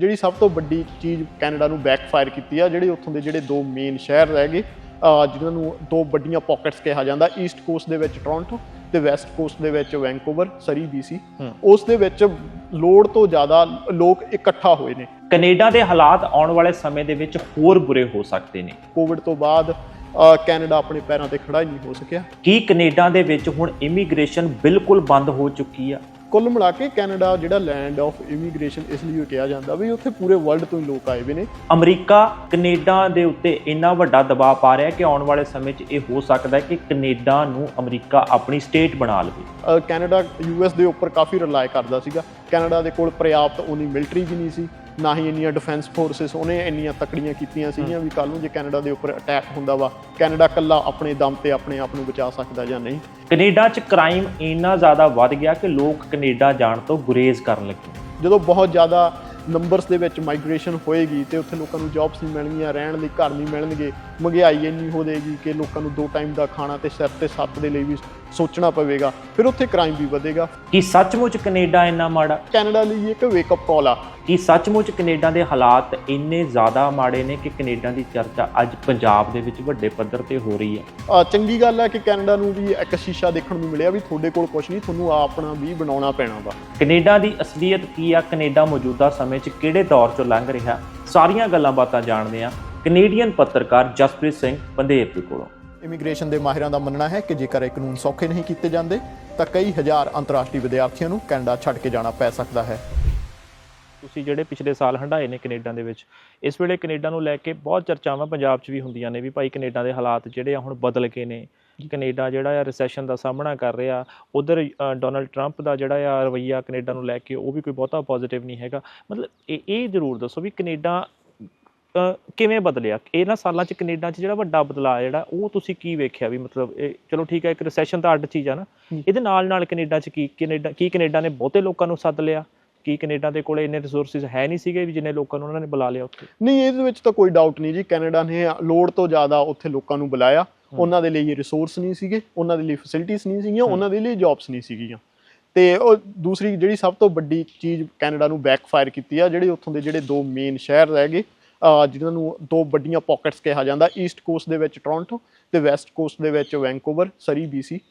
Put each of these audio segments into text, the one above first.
ਜਿਹੜੀ ਸਭ ਤੋਂ ਵੱਡੀ ਚੀਜ਼ ਕੈਨੇਡਾ ਨੂੰ ਬੈਕਫਾਇਰ ਕੀਤੀ ਆ ਜਿਹੜੇ ਉੱਥੋਂ ਦੇ ਜਿਹੜੇ ਦੋ ਮੇਨ ਸ਼ਹਿਰ ਰਹਿ ਗਏ ਜਿਨ੍ਹਾਂ ਨੂੰ ਦੋ ਵੱਡੀਆਂ ਪਾਕਟਸ ਕਿਹਾ ਜਾਂਦਾ ਈਸਟ ਕੋਸਟ ਦੇ ਵਿੱਚ ਟੋਰਾਂਟੋ ਤੇ ਵੈਸਟ ਕੋਸਟ ਦੇ ਵਿੱਚ ਵੈਂਕੂਵਰ ਸਰੀ BC ਉਸ ਦੇ ਵਿੱਚ ਲੋੜ ਤੋਂ ਜ਼ਿਆਦਾ ਲੋਕ ਇਕੱਠਾ ਹੋਏ ਨੇ। ਕੈਨੇਡਾ ਦੇ ਹਾਲਾਤ ਆਉਣ ਵਾਲੇ ਸਮੇਂ ਦੇ ਵਿੱਚ ਹੋਰ ਬੁਰੇ ਹੋ ਸਕਦੇ ਨੇ। ਕੋਵਿਡ ਤੋਂ ਬਾਅਦ ਕੈਨੇਡਾ ਆਪਣੇ ਪੈਰਾਂ ਤੇ ਖੜਾ ਹੀ ਨਹੀਂ ਹੋ ਸਕਿਆ। ਕੀ ਕੈਨੇਡਾ ਦੇ ਵਿੱਚ ਹੁਣ ਇਮੀਗ੍ਰੇਸ਼ਨ ਬਿਲਕੁਲ ਬੰਦ ਹੋ ਚੁੱਕੀ ਆ? ਕੁੱਲ ਮਿਲਾ ਕੇ ਕੈਨੇਡਾ ਜਿਹੜਾ ਲੈਂਡ ਆਫ ਇਮੀਗ੍ਰੇਸ਼ਨ ਇਸ ਲਈ ਕਿਹਾ ਜਾਂਦਾ ਵੀ ਉੱਥੇ ਪੂਰੇ ਵਰਲਡ ਤੋਂ ਹੀ ਲੋਕ ਆਏ ਹੋਏ ਨੇ। ਅਮਰੀਕਾ ਕੈਨੇਡਾ ਦੇ ਉੱਤੇ ਇੰਨਾ ਵੱਡਾ ਦਬਾਅ ਪਾ ਰਿਹਾ ਕਿ ਆਉਣ ਵਾਲੇ ਸਮੇਂ 'ਚ ਇਹ ਹੋ ਸਕਦਾ ਹੈ ਕਿ ਕੈਨੇਡਾ ਨੂੰ ਅਮਰੀਕਾ ਆਪਣੀ ਸਟੇਟ ਬਣਾ ਲਵੇ। ਕੈਨੇਡਾ ਯੂਐਸ ਦੇ ਉੱਪਰ ਕਾਫੀ ਰਿਲਾਈ ਕਰਦਾ ਸੀਗਾ। ਕੈਨੇਡਾ ਦੇ ਕੋਲ ਪ੍ਰਿਆਪਤ ਉਨੀ ਮਿਲਟਰੀ ਵੀ ਨਹੀਂ ਸੀ। ਨਾ ਹੀ ਇੰਨੀਆਂ ਡਿਫੈਂਸ ਫੋਰਸਸ ਉਹਨੇ ਇੰਨੀਆਂ ਤਕੜੀਆਂ ਕੀਤੀਆਂ ਸੀਗੀਆਂ ਵੀ ਕੱਲ ਨੂੰ ਜੇ ਕੈਨੇਡਾ ਦੇ ਉੱਪਰ ਅਟੈਕ ਹੁੰਦਾ ਵਾ ਕੈਨੇਡਾ ਕੱਲਾ ਆਪਣੇ ਦਮ ਤੇ ਆਪਣੇ ਆਪ ਨੂੰ ਬਚਾ ਸਕਦਾ ਜਾਂ ਨਹੀਂ। ਕੈਨੇਡਾ 'ਚ ਕ੍ਰਾਈਮ ਇੰਨਾ ਜ਼ਿਆਦਾ ਵੱਧ ਗਿਆ ਕਿ ਲੋਕ ਕੈਨੇਡਾ ਜਾਣ ਤੋਂ ਗੁਰੇਜ਼ ਕਰਨ ਲੱਗੇ। ਜਦੋਂ ਬਹੁਤ ਜ਼ਿਆਦਾ ਨੰਬਰਸ ਦੇ ਵਿੱਚ ਮਾਈਗ੍ਰੇਸ਼ਨ ਹੋਏਗੀ ਤੇ ਉੱਥੇ ਲੋਕਾਂ ਨੂੰ ਜੌਬਸ ਨਹੀਂ ਮਿਲਣਗੀਆਂ ਰਹਿਣ ਲਈ ਘਰ ਨਹੀਂ ਮਿਲਣਗੇ ਮਹਿੰਗਾਈ ਇੰਨੀ ਹੋ ਜਾਏਗੀ ਕਿ ਲੋਕਾਂ ਨੂੰ ਦੋ ਟਾਈਮ ਦਾ ਖਾਣਾ ਤੇ ਸਿਰ ਤੇ ਸੱਤ ਦੇ ਲਈ ਵੀ ਸੋਚਣਾ ਪਵੇਗਾ ਫਿਰ ਉੱਥੇ ਕ੍ਰਾਈਮ ਵੀ ਵਧੇਗਾ। ਕੀ ਸੱਚਮੁੱਚ ਕੈਨੇਡਾ ਇੰਨਾ ਮਾੜਾ? ਕੈਨੇਡਾ ਲਈ ਇੱਕ ਵੇਕਅਪ ਕਾਲ ਆ। ਕੀ ਸੱਚਮੁੱਚ ਕੈਨੇਡਾ ਦੇ ਹਾਲਾਤ ਇੰਨੇ ਜ਼ਿਆਦਾ ਮਾੜੇ ਨੇ ਕਿ ਕੈਨੇਡਾ ਦੀ ਚਰਚਾ ਅੱਜ ਪੰਜਾਬ ਦੇ ਵਿੱਚ ਵੱਡੇ ਪੱਧਰ ਤੇ ਹੋ ਰਹੀ ਹੈ? ਚੰਗੀ ਗੱਲ ਹੈ ਕਿ ਕੈਨੇਡਾ ਨੂੰ ਵੀ ਇੱਕ ਸ਼ੀਸ਼ਾ ਦੇਖਣ ਨੂੰ ਮਿਲਿਆ ਵੀ ਤੁਹਾਡੇ ਕੋਲ ਕੁਝ ਨਹੀਂ ਤੁਹਾਨੂੰ ਆਪਣਾ ਵੀ ਬਣਾਉਣਾ ਪੈਣਾ ਵਾ। ਕੈਨੇਡਾ ਦੀ ਅਸਲੀਅਤ ਕੀ ਆ? ਕੈਨੇਡਾ ਮੌਜੂਦਾ ਸਮੇਂ 'ਚ ਕਿਹੜੇ ਦੌਰ 'ਚੋਂ ਲੰਘ ਰਿਹਾ? ਸਾਰੀਆਂ ਗੱਲਾਂ ਬਾਤਾਂ ਜਾਣਦੇ ਆ ਕੈਨੇਡੀਅਨ ਪੱਤਰਕਾਰ ਜਸਪ੍ਰੀਤ ਸਿੰਘ ਪੰਦੇਰ ਦੇ ਕੋਲੋਂ। ਇਮੀਗ੍ਰੇਸ਼ਨ ਦੇ ਮਾਹਿਰਾਂ ਦਾ ਮੰਨਣਾ ਹੈ ਕਿ ਜੇਕਰ ਇਹ ਕਾਨੂੰਨ ਸੌਖੇ ਨਹੀਂ ਕੀਤੇ ਜਾਂਦੇ, ਤਾਂ ਕਈ ਹਜ਼ਾਰ ਅੰਤਰਰਾਸ਼ਟਰੀ ਵਿਦਿਆਰਥੀਆਂ ਨੂੰ ਕੈਨੇਡਾ ਛੱਡ ਕੇ ਜਾਣਾ ਪੈ ਸਕਦਾ ਹੈ। ਤੁਸੀਂ ਜਿਹੜੇ ਪਿਛਲੇ ਸਾਲ ਹੰਡਾਏ ਨੇ ਕੈਨੇਡਾ ਦੇ ਵਿੱਚ, ਇਸ ਵੇਲੇ ਕੈਨੇਡਾ ਨੂੰ ਲੈ ਕੇ ਬਹੁਤ ਚਰਚਾਵਾਂ ਪੰਜਾਬ 'ਚ ਵੀ ਹੁੰਦੀਆਂ ਨੇ ਵੀ ਭਾਈ ਕੈਨੇਡਾ ਦੇ ਹਾਲਾਤ ਜਿਹੜੇ ਆ ਹੁਣ ਬਦਲ ਗਏ ਨੇ। ਕੈਨੇਡਾ ਜਿਹੜਾ ਆ ਰਿਸੈਸ਼ਨ ਦਾ ਸਾਹਮਣਾ ਕਰ ਰਿਹਾ, ਉਧਰ ਡੋਨਲਡ ਟਰੰਪ ਦਾ ਜਿਹੜਾ ਆ ਰਵਈਆ ਕੈਨੇਡਾ ਨੂੰ ਲੈ ਕੇ ਉਹ ਵੀ ਕੋਈ ਬਹੁਤਾ ਪੋਜ਼ਿਟਿਵ ਨਹੀਂ ਹੈਗਾ। ਮਤਲਬ ਇਹ ਇਹ ਜ਼ਰੂਰ ਦੱਸੋ ਵੀ ਕੈਨੇਡਾ ਕਿਵੇਂ ਬਦਲਿਆ? ਇਹਨਾਂ ਸਾਲਾਂ 'ਚ ਕੈਨੇਡਾ 'ਚ ਜਿਹੜਾ ਵੱਡਾ ਬਦਲਾਅ ਜਿਹੜਾ ਉਹ ਤੁਸੀਂ ਕੀ ਵੇਖਿਆ ਵੀ ਮਤਲਬ ਇਹ ਚਲੋ ਠੀਕ ਹੈ ਇੱਕ ਰਿਸੈਸ਼ਨ ਤਾਂ ਅੱਡ ਚੀਜ਼ ਆ ਨਾ। ਇਹਦੇ ਨਾਲ ਨਾਲ ਕੈਨੇਡਾ 'ਚ ਕੀ ਕੈਨੇਡਾ ਕੀ ਕੈਨੇਡਾ ਨੇ ਬਹੁਤੇ ਲੋਕਾਂ ਨੂੰ ਸੱਦ ਲਿਆ? ਕੀ ਕੈਨੇਡਾ ਦੇ ਕੋਲੇ ਇੰਨੇ ਰਿਸੋਰਸਿਸ ਹੈ ਨਹੀਂ ਸੀਗੇ ਵੀ ਜਿੰਨੇ ਲੋਕਾਂ ਨੂੰ ਉਹਨਾਂ ਨੇ ਬੁਲਾ ਲਿਆ ਉੱਥੇ? ਨਹੀਂ ਇਹਦੇ ਵਿੱਚ ਤਾਂ ਕੋਈ ਡਾਊਟ ਨਹੀਂ ਜੀ। ਕੈਨੇਡਾ ਨੇ ਲੋੜ ਤੋਂ ਜ਼ਿਆਦਾ ਉੱਥੇ ਲੋਕਾਂ ਨੂੰ ਬੁਲਾਇਆ। ਉਹਨਾਂ ਦੇ ਲਈ ਰਿਸੋਰਸ ਨਹੀਂ ਸੀਗੇ ਉਹਨਾਂ ਦੇ ਲਈ ਫੈਸਿਲਿਟੀਆਂ ਨਹੀਂ ਸੀਗੀਆਂ ਉਹਨਾਂ ਦੇ ਲਈ ਜੌਬਸ ਨਹੀਂ ਸੀਗੀਆਂ। ਤੇ ਉਹ ਦੂਸਰੀ ਜਿਹੜੀ ਸਭ ਤੋਂ ਵੱਡੀ ਚੀਜ਼ ਕੈਨੇਡਾ ਨੂੰ ਬੈਕਫਾਇਰ ਕੀਤੀ ਆ ਜਿਹੜੇ ਉੱਥੋਂ ਦੇ ਜਿਹੜੇ ਦੋ ਮੇਨ ਸ਼ਹਿਰ ਰਹਿ ਗਏ ਜਿਨ੍ਹਾਂ ਨੂੰ ਦੋ ਵੱਡੀਆਂ ਪਾਕਟਸ ਕਿਹਾ ਜਾਂਦਾ। ਈਸਟ ਕੋਸਟ ਦੇ ਵਿੱਚ ਟੋਰਾਂਟੋ ਤੇ ਵੈਸਟ ਕੋਸਟ ਦੇ ਵਿੱਚ ਵੈਂਕੂਵਰ ਸਰੀ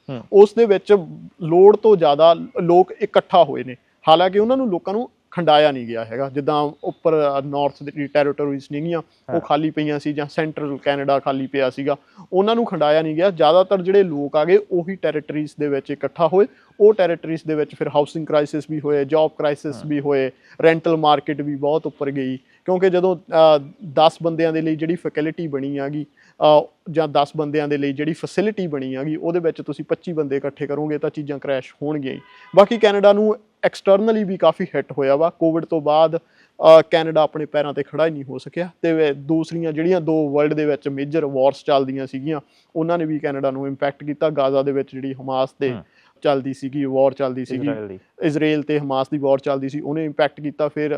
ਹੂੰ। ਉਸ ਦੇ ਵਿੱਚ ਲੋੜ ਤੋਂ ਜ਼ਿਆਦਾ ਲੋਕ ਇਕੱਠਾ ਹੋਏ ਨੇ। ਹਾਲਾਂਕਿ ਉਹਨਾਂ ਨੂੰ ਲੋਕਾਂ ਨੂੰ ਖੰਡਾਇਆ ਨਹੀਂ ਗਿਆ ਹੈਗਾ। ਜਿੱਦਾਂ ਉੱਪਰ ਨਾਰਥ ਦੀ ਟੈਰੀਟੋਰੀਜ਼ ਨਹੀਂਗੀਆਂ ਉਹ ਖਾਲੀ ਪਈਆਂ ਸੀ ਜਾਂ ਸੈਂਟਰਲ ਕੈਨੇਡਾ ਖਾਲੀ ਪਿਆ ਸੀਗਾ। ਉਹਨਾਂ ਨੂੰ ਖੰਡਾਇਆ ਨਹੀਂ ਗਿਆ। ਜ਼ਿਆਦਾਤਰ ਜਿਹੜੇ ਲੋਕ ਆ ਗਏ ਉਹੀ ਟੈਰੀਟਰੀਜ਼ ਦੇ ਵਿੱਚ ਇਕੱਠਾ ਹੋਏ। ਉਹ ਟੈਰੀਟਰੀਜ਼ ਦੇ ਵਿੱਚ ਫਿਰ ਹਾਊਸਿੰਗ ਕ੍ਰਾਈਸਿਸ ਵੀ ਹੋਏ ਜੌਬ ਕ੍ਰਾਈਸਿਸ ਵੀ ਹੋਏ ਰੈਂਟਲ ਮਾਰਕੀਟ ਵੀ ਬਹੁਤ ਉੱਪਰ ਗਈ। ਕਿਉਂਕਿ ਜਦੋਂ 10 ਬੰਦਿਆਂ ਦੇ ਲਈ ਜਿਹੜੀ ਫੈਸਿਲਿਟੀ ਬਣੀ ਆਗੀ ਜਾਂ 10 ਬੰਦਿਆਂ ਦੇ ਲਈ ਜਿਹੜੀ ਫੈਸਿਲਿਟੀ ਬਣੀ ਆਗੀ ਉਹਦੇ ਵਿੱਚ ਤੁਸੀਂ 25 ਬੰਦੇ ਇਕੱਠੇ ਕਰੋਗੇ ਤਾਂ ਚੀਜ਼ਾਂ ਕ੍ਰੈਸ਼ ਹੋਣਗੀਆਂ ਹੀ। ਬਾਕੀ ਕੈਨੇਡਾ ਨੂੰ ਐਕਸਟਰਨਲੀ ਵੀ ਕਾਫੀ ਹਿੱਟ ਹੋਇਆ ਵਾ। ਕੋਵਿਡ ਤੋਂ ਬਾਅਦ ਕੈਨੇਡਾ ਆਪਣੇ ਪੈਰਾਂ ਤੇ ਖੜਾ ਹੀ ਨਹੀਂ ਹੋ ਸਕਿਆ। ਤੇ ਦੂਸਰੀਆਂ ਜਿਹੜੀਆਂ ਦੋ ਵਰਲਡ ਦੇ ਵਿੱਚ ਮੇਜਰ ਵਾਰਸ ਚੱਲਦੀਆਂ ਸੀਗੀਆਂ ਉਹਨਾਂ ਨੇ ਵੀ ਕੈਨੇਡਾ ਨੂੰ ਇੰਪੈਕਟ ਕੀਤਾ। ਗਾਜ਼ਾ ਦੇ ਵਿੱਚ ਜਿਹੜੀ ਹਮਾਸ ਤੇ। ਚੱਲਦੀ ਸੀਗੀ ਵਾਰ ਚੱਲਦੀ ਸੀਗੀ। ਇਜ਼ਰਾਈਲ ਤੇ ਹਮਾਸ ਦੀ ਵਾਰ ਚੱਲਦੀ ਸੀ ਉਹਨੇ ਇੰਪੈਕਟ ਕੀਤਾ। ਫਿਰ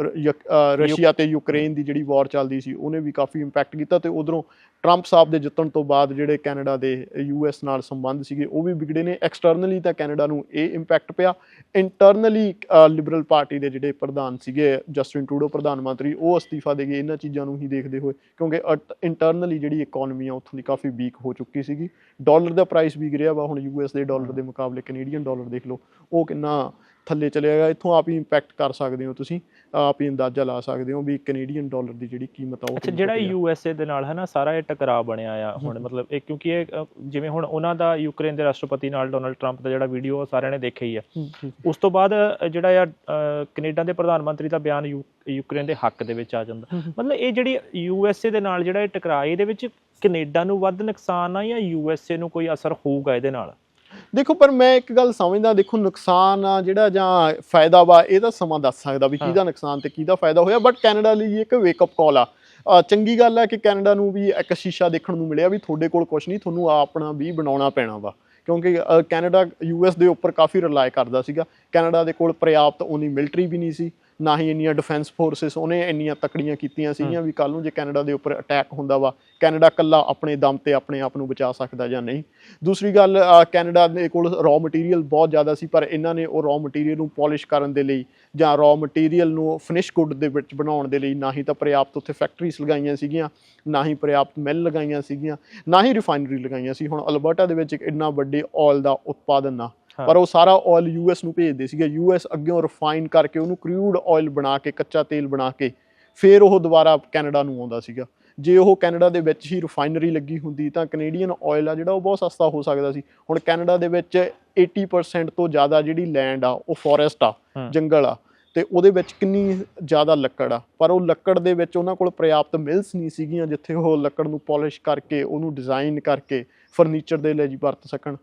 ਰਸ਼ੀਆ ਤੇ ਯੂਕਰੇਨ ਦੀ ਜਿਹੜੀ ਵਾਰ ਚੱਲਦੀ ਸੀ ਉਹਨੇ ਵੀ ਕਾਫੀ ਇੰਪੈਕਟ ਕੀਤਾ ਤੇ ਉਧਰੋਂ ਟਰੰਪ ਸਾਹਿਬ ਦੇ ਜਿੱਤਣ ਤੋਂ ਬਾਅਦ ਜਿਹੜੇ ਕੈਨੇਡਾ ਦੇ ਯੂਐਸ ਨਾਲ ਸੰਬੰਧ ਸੀਗੇ ਉਹ ਵੀ ਵਿਗੜੇ ਨੇ। ਐਕਸਟਰਨਲੀ ਤਾਂ ਕੈਨੇਡਾ ਨੂੰ ਇਹ ਇੰਪੈਕਟ ਪਿਆ। ਇੰਟਰਨਲੀ ਲਿਬਰਲ ਪਾਰਟੀ ਦੇ ਜਿਹੜੇ ਪ੍ਰਧਾਨ ਸੀਗੇ ਜਸਟਿਨ ਟਰੂਡੋ ਪ੍ਰਧਾਨ ਮੰਤਰੀ ਉਹ ਅਸਤੀਫਾ ਦੇ ਗਏ। ਇਹਨਾਂ ਚੀਜ਼ਾਂ ਨੂੰ ਹੀ ਦੇਖਦੇ ਹੋਏ ਕਿਉਂਕਿ ਇੰਟਰਨਲੀ ਜਿਹੜੀ ਇਕਨੋਮੀ ਆ ਉੱਥੋਂ ਦੀ ਕਾਫੀ ਵੀਕ ਹੋ ਚੁੱਕੀ ਸੀਗੀ। ਡਾਲਰ ਦਾ ਪ੍ਰਾਈਸ ਵੀ ਗਿਰਿਆ ਵਾ ਹੁਣ ਯੂਐਸ ਦੇ ਡਾਲਰ ਦੇ ਮੁਕਾਬਲੇ ਕੈਨੇਡੀਅਨ ਡਾਲਰ ਦੇਖ ਲਓ ਉਹ ਕਿੰਨਾ ਥੱਲੇ ਚਲੇ ਗਿਆ ਇੱਥੋਂ ਆਪ ਹੀ ਇੰਪੈਕਟ ਕਰ ਸਕਦੇ ਹੋ ਤੁਸੀਂ ਆਪ ਹੀ ਅੰਦਾਜ਼ਾ ਲਾ ਸਕਦੇ ਹੋ ਵੀ ਕੈਨੇਡੀਅਨ ਡਾਲਰ ਦੀ ਜਿਹੜੀ ਕੀਮਤ ਆ ਉਹ ਅੱਛਾ ਜਿਹੜਾ ਘਟੀ ਆ। ਯੂਐਸਏ ਦੇ ਨਾਲ ਹੈ ਨਾ ਸਾਰਾ ਇਹ ਟਕਰਾਅ ਬਣਿਆ ਆ ਹੁਣ ਮਤਲਬ ਇਹ ਕਿਉਂਕਿ ਇਹ ਜਿਵੇਂ ਹੁਣ ਉਹਨਾਂ ਦਾ ਯੂਕਰੇਨ ਦੇ ਰਾਸ਼ਟਰਪਤੀ ਨਾਲ ਡੋਨਲਡ ਟਰੰਪ ਦਾ ਜਿਹੜਾ ਵੀਡੀਓ ਸਾਰਿਆਂ ਨੇ ਦੇਖਿਆ ਹੀ ਆ। ਉਸ ਤੋਂ ਬਾਅਦ ਜਿਹੜਾ ਆ ਕੈਨੇਡਾ ਦੇ ਪ੍ਰਧਾਨ ਮੰਤਰੀ ਦਾ ਬਿਆਨ ਯੂ- ਯੂਕਰੇਨ ਦੇ ਹੱਕ ਦੇ ਵਿੱਚ ਆ ਜਾਂਦਾ। ਮਤਲਬ ਇਹ ਜਿਹੜੀ ਯੂਐਸਏ ਦੇ ਨਾਲ ਜਿਹੜਾ ਇਹ ਟਕਰਾਅ ਇਹਦੇ ਵਿੱਚ ਕੈਨੇਡਾ ਨੂੰ ਵੱਧ ਨੁਕਸਾਨ ਆ ਜਾਂ ਯੂਐਸਏ ਨੂੰ ਕੋਈ ਅਸਰ ਹੋਊਗਾ ਇਹਦੇ ਨਾਲ? ਦੇਖੋ ਪਰ ਮੈਂ ਇੱਕ ਗੱਲ ਸਮਝਦਾ ਦੇਖੋ ਨੁਕਸਾਨ ਆ ਜਿਹੜਾ ਜਾਂ ਫਾਇਦਾ ਵਾ ਇਹ ਤਾਂ ਸਮਾਂ ਦੱਸ ਸਕਦਾ ਵੀ ਕਿਹਦਾ ਨੁਕਸਾਨ ਤੇ ਕਿਹਦਾ ਫਾਇਦਾ ਹੋਇਆ ਬਟ ਕੈਨੇਡਾ ਲਈ ਇੱਕ ਵੇਕਅਪ ਕਾਲ ਆ। ਚੰਗੀ ਗੱਲ ਹੈ ਕਿ ਕੈਨੇਡਾ ਨੂੰ ਵੀ ਇੱਕ ਸ਼ੀਸ਼ਾ ਦੇਖਣ ਨੂੰ ਮਿਲਿਆ ਵੀ ਤੁਹਾਡੇ ਕੋਲ ਕੁਝ ਨਹੀਂ ਤੁਹਾਨੂੰ ਆਪਣਾ ਵੀ ਬਣਾਉਣਾ ਪੈਣਾ ਵਾ। ਕਿਉਂਕਿ ਕੈਨੇਡਾ ਯੂਐਸ ਦੇ ਉੱਪਰ ਕਾਫੀ ਰਿਲਾਈ ਕਰਦਾ ਸੀਗਾ। ਕੈਨੇਡਾ ਦੇ ਕੋਲ ਪ੍ਰਿਆਪਤ ਉਨੀ ਮਿਲਟਰੀ ਵੀ ਨਹੀਂ ਸੀ। ਨਾ ਹੀ ਇੰਨੀਆਂ ਡਿਫੈਂਸ ਫੋਰਸਸ ਉਹਨੇ ਇੰਨੀਆਂ ਤਕੜੀਆਂ ਕੀਤੀਆਂ ਸੀਗੀਆਂ ਵੀ ਕੱਲ ਨੂੰ ਜੇ ਕੈਨੇਡਾ ਦੇ ਉੱਪਰ ਅਟੈਕ ਹੁੰਦਾ ਵਾ ਕੈਨੇਡਾ ਕੱਲਾ ਆਪਣੇ ਦਮ ਤੇ ਆਪਣੇ ਆਪ ਨੂੰ ਬਚਾ ਸਕਦਾ ਜਾਂ ਨਹੀਂ ਦੂਸਰੀ ਗੱਲ ਕੈਨੇਡਾ ਦੇ ਕੋਲ ਰॉ ਮਟੀਰੀਅਲ ਬਹੁਤ ਜ਼ਿਆਦਾ ਸੀ ਪਰ ਇਹਨਾਂ ਨੇ ਉਹ ਰॉ ਮਟੀਰੀਅਲ ਨੂੰ ਪਾਲਿਸ਼ ਕਰਨ ਦੇ ਲਈ ਜਾਂ ਰॉ ਮਟੀਰੀਅਲ ਨੂੰ ਫਿਨਿਸ਼ ਗੁੱਡ ਦੇ ਵਿੱਚ ਬਣਾਉਣ ਦੇ ਲਈ ਨਾ ਹੀ ਤਾਂ ਪਰਿਆਪਤ ਉੱਥੇ ਫੈਕਟਰੀਜ਼ ਲਗਾਈਆਂ ਸੀਗੀਆਂ ਨਾ ਹੀ ਪਰਿਆਪਤ ਮਿਲ ਲਗਾਈਆਂ ਸੀਗੀਆਂ ਨਾ ਹੀ ਰਿਫਾਈਨਰੀ ਲਗਾਈਆਂ ਸੀ ਹੁਣ ਅਲਬਰਟਾ ਦੇ ਵਿੱਚ ਇੱਕ ਇੰਨਾ ਵੱਡੇ ਆਇਲ ਦਾ ਉਤਪਾਦਨ ਆ। ਪਰ ਉਹ ਸਾਰਾ ਆਇਲ ਯੂਐਸ ਨੂੰ ਭੇਜਦੇ ਸੀਗੇ। ਯੂਐਸ ਅੱਗਿਓਂ ਰਿਫਾਈਨ ਕਰਕੇ ਉਹਨੂੰ ਕਰੂਡ ਆਇਲ ਬਣਾ ਕੇ ਕੱਚਾ ਤੇਲ ਬਣਾ ਕੇ ਫਿਰ ਉਹ ਦੁਬਾਰਾ ਕੈਨੇਡਾ ਨੂੰ ਆਉਂਦਾ ਸੀਗਾ। ਜੇ ਉਹ ਕੈਨੇਡਾ ਦੇ ਵਿੱਚ ਹੀ ਰਿਫਾਈਨਰੀ ਲੱਗੀ ਹੁੰਦੀ ਤਾਂ ਕੈਨੇਡੀਅਨ ਆਇਲ ਆ ਜਿਹੜਾ ਉਹ ਬਹੁਤ ਸਸਤਾ ਹੋ ਸਕਦਾ ਸੀ। ਹੁਣ ਕੈਨੇਡਾ ਦੇ ਵਿੱਚ 80% ਤੋਂ ਜ਼ਿਆਦਾ ਜਿਹੜੀ ਲੈਂਡ ਆ ਉਹ ਫੋਰੈਸਟ ਆ। ਜੰਗਲ ਆ। ਤੇ ਉਹਦੇ ਵਿੱਚ ਕਿੰਨੀ ਜ਼ਿਆਦਾ ਲੱਕੜ ਆ। ਪਰ ਉਹ ਲੱਕੜ ਦੇ ਵਿੱਚ ਉਹਨਾਂ ਕੋਲ ਪ੍ਰਯਾਪਤ ਮਿਲਸ ਨਹੀਂ ਸੀਗੀਆਂ ਜਿੱਥੇ ਉਹ ਲੱਕੜ ਨੂੰ ਪਾਲਿਸ਼ ਕਰਕੇ ਉਹਨੂੰ ਡਿਜ਼ਾਈਨ ਕਰਕੇ ਫਰਨੀਚਰ ਦੇ ਲਈ ਵਰਤ ਸਕਣ।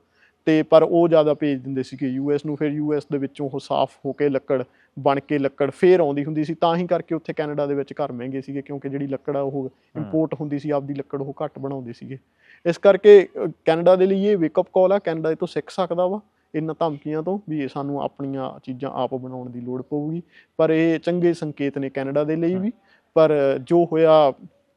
ਤੇ ਪਰ ਉਹ ਜ਼ਿਆਦਾ ਭੇਜ ਦਿੰਦੇ ਸੀਗੇ ਯੂਐਸ ਨੂੰ ਫਿਰ ਯੂਐਸ ਦੇ ਵਿੱਚੋਂ ਉਹ ਸਾਫ਼ ਹੋ ਕੇ ਲੱਕੜ ਬਣ ਕੇ ਲੱਕੜ ਫੇਰ ਆਉਂਦੀ ਹੁੰਦੀ ਸੀ। ਤਾਂ ਹੀ ਕਰਕੇ ਉੱਥੇ ਕੈਨੇਡਾ ਦੇ ਵਿੱਚ ਘਰ ਮਹਿੰਗੇ ਸੀਗੇ ਕਿਉਂਕਿ ਜਿਹੜੀ ਲੱਕੜ ਆ ਉਹ ਇੰਪੋਰਟ ਹੁੰਦੀ ਸੀ ਆਪਦੀ ਲੱਕੜ ਉਹ ਘੱਟ ਬਣਾਉਂਦੇ ਸੀਗੇ। ਇਸ ਕਰਕੇ ਕੈਨੇਡਾ ਦੇ ਲਈ ਇਹ ਵੇਕਅਪ ਕਾਲ ਆ। ਕੈਨੇਡਾ ਇਹ ਤੋਂ ਸਿੱਖ ਸਕਦਾ ਵਾ ਇਹਨਾਂ ਧਮਕੀਆਂ ਤੋਂ ਵੀ ਸਾਨੂੰ ਆਪਣੀਆਂ ਚੀਜ਼ਾਂ ਆਪ ਬਣਾਉਣ ਦੀ ਲੋੜ ਪਊਗੀ। ਪਰ ਇਹ ਚੰਗੇ ਸੰਕੇਤ ਨੇ ਕੈਨੇਡਾ ਦੇ ਲਈ ਵੀ। ਪਰ ਜੋ ਹੋਇਆ